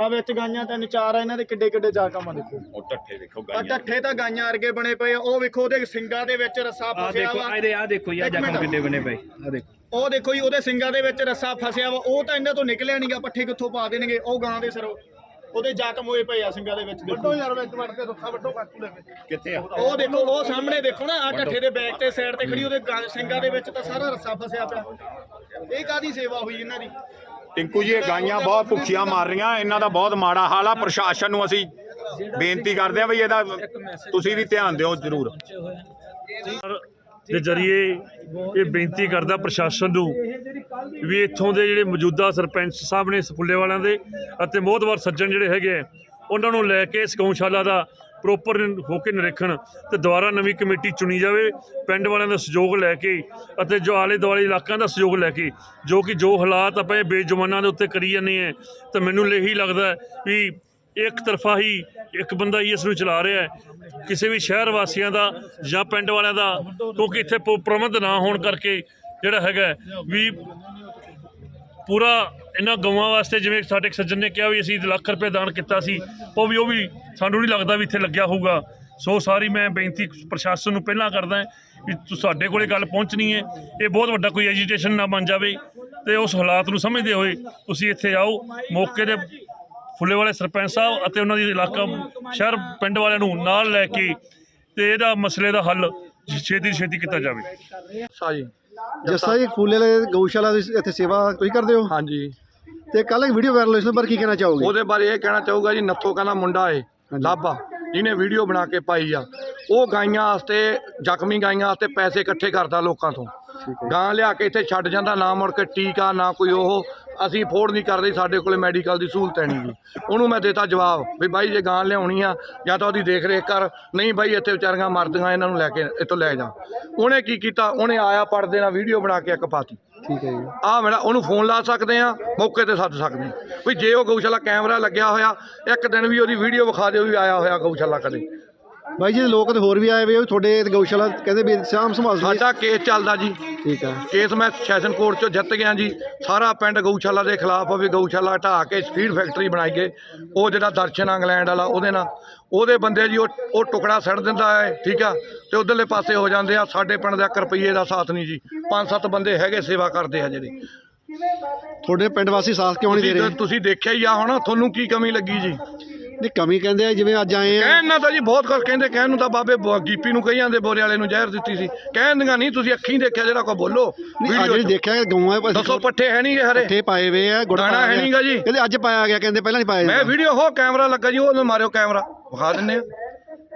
ਆ ਵਿੱਚ ਗਾਈਆਂ ਤਿੰਨ ਚਾਰ ਆ ਇਹਨਾਂ ਦੇ ਕਿੱਡੇ ਕਿੱਡੇ ਜਾਕਮ ਆ ਦੇਖੋ। ਉਹ ਟੱਠੇ ਦੇਖੋ ਆ ਟੱਠੇ ਤਾਂ ਗਾਈਆਂ ਵਰਗੇ ਬਣੇ ਪਏ ਆ ਉਹ ਵੇਖੋ ਉਹਦੇ ਸਿੰਗਾਂ ਦੇ ਵਿੱਚ ਰੱਸਾ ਫਸਿਆ ਵਾ। ਇਹਦੇ ਆ ਦੇਖੋ ਆ ਜ਼ਖਮ ਕਿੰਨੇ ਬਣੇ ਪਏ। ਆ ਦੇਖੋ। ਉਹ ਦੇਖੋ ਜੀ ਉਹਦੇ ਸਿੰਗਾਂ ਦੇ ਵਿੱਚ ਰੱਸਾ ਫਸਿਆ ਵਾ ਉਹ ਤਾਂ ਇਹਨਾਂ ਤੋਂ ਨਿਕਲਿਆ ਨਹੀਂਗਾ ਪੱਠੇ ਕਿੱਥੋਂ ਪਾ ਦੇਣਗੇ ਉਹ ਗਾਂ ਦੇ ਸਿਰੋਂ। ਉਹਦੇ ਜ਼ਖਮ ਹੋਏ ਪਏ ਆ ਸਿੰਗਾਂ ਦੇ ਵਿੱਚ ਦੇਖੋ। ਯਾਰ ਵਿੱਚ ਵੜ ਕੇ ਰੁੱਖਾ ਵੱਡੋ ਕਾਟੂ ਲੈ ਕੇ ਕਿੱਥੇ ਆ? ਉਹ ਦੇਖੋ ਉਹ ਸਾਹਮਣੇ ਦੇਖੋ ਨਾ ਆ ਢੱਠੇ ਦੇ ਬੈਕ ਤੇ ਸਾਈਡ ਤੇ ਖੜੀ ਉਹਦੇ ਗਾਂ- ਸਿੰਗਾਂ ਦੇ ਵਿੱਚ ਤਾਂ ਸਾਰਾ ਰੱਸਾ ਫਸਿਆ ਪਿਆ। ਇਹ ਕਾਦੀ ਸੇਵਾ ਹੋਈ ਇਹਨਾਂ ਦੀ? ਟਿੰਕੂ ਜੀ ਇਹ ਗਾਈਆਂ ਬਹੁਤ ਭੁੱਖੀਆਂ ਮਾਰ ਰਹੀਆਂ। ਇਹਨਾਂ ਦਾ ਬਹੁਤ ਮਾੜਾ ਹਾਲ ਆ। ਪ੍ਰਸ਼ਾਸਨ ਨੂੰ ਅਸੀਂ ਬੇਨਤੀ ਕਰਦੇ ਆ ਵੀ ਇਹਦਾ ਤੁਸੀਂ ਵੀ ਧਿਆਨ ਦਿਓ ਜ਼ਰੂਰ। ਦੇ ਜ਼ਰੀਏ ਇਹ ਬੇਨਤੀ ਕਰਦਾ ਪ੍ਰਸ਼ਾਸਨ ਨੂੰ ਵੀ ਇੱਥੋਂ ਦੇ ਜਿਹੜੇ ਮੌਜੂਦਾ ਸਰਪੰਚ ਸਾਹਿਬ ਨੇ ਸਫੁੱਲੇ ਵਾਲਿਆਂ ਦੇ ਅਤੇ ਮੋਹਤਵਰ ਸੱਜਣ ਜਿਹੜੇ ਹੈਗੇ ਆ, ਉਹਨਾਂ ਨੂੰ ਲੈ ਕੇ ਇਸ ਗਊਸ਼ਾਲਾ ਦਾ ਪ੍ਰੋਪਰ ਹੋ ਕੇ ਨਿਰੀਖਣ ਤੇ ਦੁਬਾਰਾ ਨਵੀਂ ਕਮੇਟੀ ਚੁਣੀ ਜਾਵੇ, ਪਿੰਡ ਵਾਲਿਆਂ ਦਾ ਸਹਿਯੋਗ ਲੈ ਕੇ ਅਤੇ ਜੋ ਆਲੇ ਦੁਆਲੇ ਇਲਾਕਿਆਂ ਦਾ ਸਹਿਯੋਗ ਲੈ ਕੇ, ਜੋ ਕਿ ਜੋ ਹਾਲਾਤ ਆਪਾਂ ਇਹ ਬੇਜ਼ੁਬਾਨਾਂ ਦੇ ਉੱਤੇ ਕਰੀ ਜਾਂਦੇ ਆ ਤਾਂ ਮੈਨੂੰ ਇਹੀ ਲੱਗਦਾ ਵੀ ਇੱਕ ਤਰਫਾ ਹੀ ਇੱਕ ਬੰਦਾ ਹੀ ਇਸ ਨੂੰ ਚਲਾ ਰਿਹਾ ਹੈ। ਕਿਸੇ ਵੀ ਸ਼ਹਿਰ ਵਾਸੀਆਂ ਦਾ ਜਾਂ ਪਿੰਡ ਵਾਲਿਆਂ ਦਾ, ਕਿਉਂਕਿ ਇੱਥੇ ਪ- ਪ੍ਰਬੰਧ ਨਾ ਹੋਣ ਕਰਕੇ ਜਿਹੜਾ ਹੈਗਾ ਵੀ ਪੂਰਾ ਇਹਨਾਂ ਗਊਆਂ ਵਾਸਤੇ ਜਿਵੇਂ ਸਾਡੇ ਇੱਕ ਸੱਜਣ ਨੇ ਕਿਹਾ ਵੀ ਅਸੀਂ ਲੱਖ ਰੁਪਏ ਦਾਨ ਕੀਤਾ ਸੀ, ਉਹ ਵੀ ਉਹ ਵੀ ਸਾਨੂੰ ਨਹੀਂ ਲੱਗਦਾ ਵੀ ਇੱਥੇ ਲੱਗਿਆ ਹੋਊਗਾ। ਸੋ ਸਾਰੀ ਮੈਂ ਬੇਨਤੀ ਪ੍ਰਸ਼ਾਸਨ ਨੂੰ ਪਹਿਲਾਂ ਕਰਦਾ ਵੀ ਸਾਡੇ ਕੋਲੇ ਗੱਲ ਪਹੁੰਚਣੀ ਹੈ। ਇਹ ਬਹੁਤ ਵੱਡਾ ਕੋਈ ਐਜੀਟੇਸ਼ਨ ਨਾ ਬਣ ਜਾਵੇ ਤੇ ਉਸ ਹਾਲਾਤ ਨੂੰ ਸਮਝਦੇ ਹੋਏ ਤੁਸੀਂ ਇੱਥੇ ਆਓ। ਮੌਕੇ ਦੇ ਫੁੱਲੇ ਵਾਲੇ ਸਰਪੰਚ ਸਾਹਿਬ ਅਤੇ ਉਹਨਾਂ ਦੀ ਇਲਾਕਾ ਸ਼ਹਿਰ ਪਿੰਡ ਵਾਲਿਆਂ ਨੂੰ ਨਾਲ ਲੈ ਕੇ ਤੇ ਇਹਦਾ ਮਸਲੇ ਦਾ ਹੱਲ ਛੇਤੀ ਛੇਤੀ ਕੀਤਾ ਜਾਵੇ। ਸਾਜੀ ਜਿਸ ਇਹ ਫੂਲੇ ਵਾਲੇ ਗਊਸ਼ਾਲਾ ਦੀ ਇੱਥੇ ਸੇਵਾ ਤੁਸੀਂ ਕਰਦੇ ਹੋ? ਹਾਂਜੀ। ਤੇ ਕੱਲ ਇੱਕ ਵੀਡੀਓ ਵਾਇਰਲ ਹੋਈ ਉਸ ਪਰ ਕੀ ਕਹਿਣਾ ਚਾਹੋਗੇ? ਉਹਦੇ ਬਾਰੇ ਇਹ ਕਹਿਣਾ ਚਾਹੂਗਾ ਜੀ ਨੱਥੋ ਕਹਿੰਦਾ ਮੁੰਡਾ ਏ ਲਾਭਾ ਜਿਹਨੇ ਵੀਡੀਓ ਬਣਾ ਕੇ ਪਾਈ ਆ। ਉਹ ਗਾਈਆਂ ਵਾਸਤੇ ਜ਼ਖਮੀ ਗਾਈਆਂ ਵਾਸਤੇ ਪੈਸੇ ਇਕੱਠੇ ਕਰਦਾ ਲੋਕਾਂ ਤੋਂ। ਗਾਂ ਲਿਆ ਕੇ ਇੱਥੇ ਛੱਡ ਜਾਂਦਾ ਨਾ ਮੁੜ ਕੇ ਟੀਕਾ ਨਾ ਕੋਈ ਉਹ। ਅਸੀਂ ਅਫੋਰਡ ਨਹੀਂ ਕਰਦੇ ਸਾਡੇ ਕੋਲੇ ਮੈਡੀਕਲ ਦੀ ਸਹੂਲਤ ਹੈ ਨਹੀਂ ਜੀ। ਉਹਨੂੰ ਮੈਂ ਦੇਤਾ ਜਵਾਬ ਵੀ ਬਾਈ ਜੇ ਗਾਂ ਲਿਆਉਣੀ ਆ ਜਾਂ ਤਾਂ ਉਹਦੀ ਦੇਖ ਰੇਖ ਕਰ ਨਹੀਂ ਬਾਈ ਇੱਥੇ ਵਿਚਾਰੀਆਂ ਮਰਦੀਆਂ ਇਹਨਾਂ ਨੂੰ ਲੈ ਕੇ ਇੱਥੋਂ ਲੈ ਜਾ। ਉਹਨੇ ਕੀ ਕੀਤਾ? ਉਹਨੇ ਆਇਆ ਪੜਦੇ ਨਾਲ ਵੀਡੀਓ ਬਣਾ ਕੇ ਇੱਕ ਪਾਤੀ। ਠੀਕ ਹੈ ਜੀ। ਆ ਮੇਰਾ ਉਹਨੂੰ ਫੋਨ ਲਾ ਸਕਦੇ ਆ ਮੌਕੇ ਤੇ ਸੱਦ ਸਕਦੇ ਆ। ਵੀ ਜੇ ਉਹ ਗਊਸ਼ਾਲਾ ਕੈਮਰਾ ਲੱਗਿਆ ਹੋਇਆ ਇੱਕ ਦਿਨ ਵੀ ਉਹਦੀ ਵੀਡੀਓ ਵਿਖਾ ਦਿਓ ਵੀ ਆਇਆ ਹੋਇਆ ਗਊਸ਼ਾਲਾ ਕਦੇ। ਬਾਈ ਜੀ ਲੋਕ ਤੇ ਹੋਰ ਵੀ ਆਏ ਵੇ ਉਹ ਤੁਹਾਡੇ ਗਊਸ਼ਾਲਾ ਕਹਿੰਦੇ ਵੀ ਸਾਂਭ ਸੰਭਾਲ ਦੀ- ਸਾਡਾ ਕੇਸ ਚੱਲਦਾ ਜੀ। ਠੀਕ ਹੈ ਕੇਸ ਮੈਂ ਸੈਸ਼ਨ ਕੋਰਟ ਚੋਂ ਜਿੱਤ ਗਿਆ ਜੀ। ਸਾਰਾ ਪਿੰਡ ਗਊਸ਼ਾਲਾ ਦੇ ਖਿਲਾਫ ਆ ਵੀ ਗਊਸ਼ਾਲਾ ਢਾਹ ਕੇ ਫੀਡ ਫੈਕਟਰੀ ਬਣਾਈ ਗਏ ਉਹ ਜਿਹੜਾ ਦਰਸ਼ਨ ਇੰਗਲੈਂਡ ਵਾਲਾ ਉਹਦੇ ਨਾਲ। ਉਹਦੇ ਬੰਦੇ ਜੀ ਉਹ ਉਹ ਟੁਕੜਾ ਸੜ ਦਿੰਦਾ ਹੈ ਠੀਕ ਆ? ਤੇ ਉਧਰਲੇ ਪਾਸੇ ਹੋ ਜਾਂਦੇ ਆ। ਸਾਡੇ ਪਿੰਡ ਦਾ 1 ਰੁਪਈਏ ਦਾ ਸਾਥ ਨਹੀਂ ਜੀ। ਪੰਜ ਸੱਤ ਬੰਦੇ ਹੈਗੇ ਸੇਵਾ ਕਰਦੇ ਆ ਜਿਹੜੇ। ਤੁਹਾਡੇ ਪਿੰਡ ਵਾਸੀ ਸਾਥ ਕਿਉਂ ਨਹੀਂ ਦੇ ਰਹੇ? ਤੁਸੀਂ ਦੇਖਿਆ ਹੀ ਆ ਹੁਣ ਤੁਹਾਨੂੰ ਕੀ ਕਮੀ ਲੱਗੀ ਜੀ? ਨਹੀਂ ਕਮੀ ਕਹਿੰਦੇ ਆ ਜਿਵੇਂ ਅੱਜ ਆਏ ਆ। ਕਹਿਣ ਨਾਲ ਤਾਂ ਜੀ ਬਹੁਤ ਕੁਝ ਕਹਿੰਦੇ ਕਹਿਣ ਨੂੰ ਤਾਂ ਬਾਬੇ ਬ- ਗੀਪੀ ਨੂੰ ਕਹੀ ਜਾਂਦੇ ਬੋਰੇ ਵਾਲੇ ਨੂੰ ਜ਼ਹਿਰ ਦਿੱਤੀ ਸੀ। ਕਹਿਣ ਦੀਆਂ ਨਹੀਂ ਤੁਸੀਂ ਅੱਖੀਂ ਦੇਖਿਆ ਜਿਹੜਾ ਕੋ ਬੋਲੋ। ਨਹੀਂ ਅੱਜ ਵੀਡੀਓ ਵੀ 'ਚ। ਦੇਖਿਆ ਗਊਆਂ ਦੱਸੋ ਪੱਠੇ ਹੈ ਨਹੀਂ ਹਰੇ। ਪੱਠੇ ਪਾਏ ਵੇ ਆ ਗੁੜ ਦਾਣਾ ਪਾਇਆ ਹੈ। ਨੀਗਾ ਜੀ। ਕਹਿੰਦੇ ਅੱਜ ਪਾਇਆ ਗਿਆ ਕਹਿੰਦੇ ਪਹਿਲਾਂ ਨਹੀਂ ਪਾਇਆ ਮੈਂ ਜਾਂਦਾ। ਵੀਡੀਓ ਹੋ ਕੈਮਰਾ ਲੱਗਾ ਜੀ ਉਹਨੂੰ ਮਾਰਿਓ ਕੈਮਰਾ ਵਿਖਾ ਦਿੰਨੇ ਆ।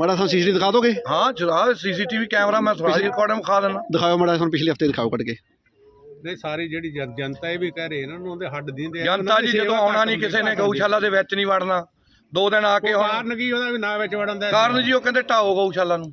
ਮਾੜਾ ਸਾਨੂੰ ਸੀਸੀਟੀਵੀ ਦਿਖਾ ਦੋਗੇ? ਹਾਂ ਚਲਾ ਸੀਸੀਟੀਵੀ ਕੈਮਰਾ ਮੈਂ ਸਾਰੀ ਰਿਕਾਰਡਿੰਗ ਵਿਖਾ ਦਿੰਦਾ। ਦਿਖਾਓ ਮਾੜਾ ਸਾਨੂੰ ਪਿਛਲੇ ਹਫ਼ਤੇ ਦਿਖਾਓ ਕੱਢ ਕੇ। ਨਹੀਂ ਸਾਰੀ ਜਿਹੜੀ ਜਨ- ਜਨਤਾ ਇਹ ਵੀ ਕਹਿ ਰਹੀ ਇਹਨਾਂ ਨੂੰ ਉਹਦੇ ਹੱਡ ਦਿੰਦੇ ਆ ਜਨਤਾ ਜੀ ਜਦੋਂ ਆਉਣਾ ਨਹੀਂ ਕਿਸੇ ਨੇ ਗਊਸ਼ਾਲਾ ਦੇ ਵਿੱਚ ਨਹੀਂ ਵੜਨਾ। ਦੋ ਦਿਨ ਆ ਕੇ ਹੁਣ ਕਾਰਨ ਕੀ ਉਹਦਾ ਵੀ ਨਾ ਵਿੱਚ ਵੜਨ ਦਾ ਕਾਰਨ ਜੀ ਉਹ ਕਹਿੰਦੇ ਢਾਓ ਗਊਸ਼ਾਲਾ ਨੂੰ।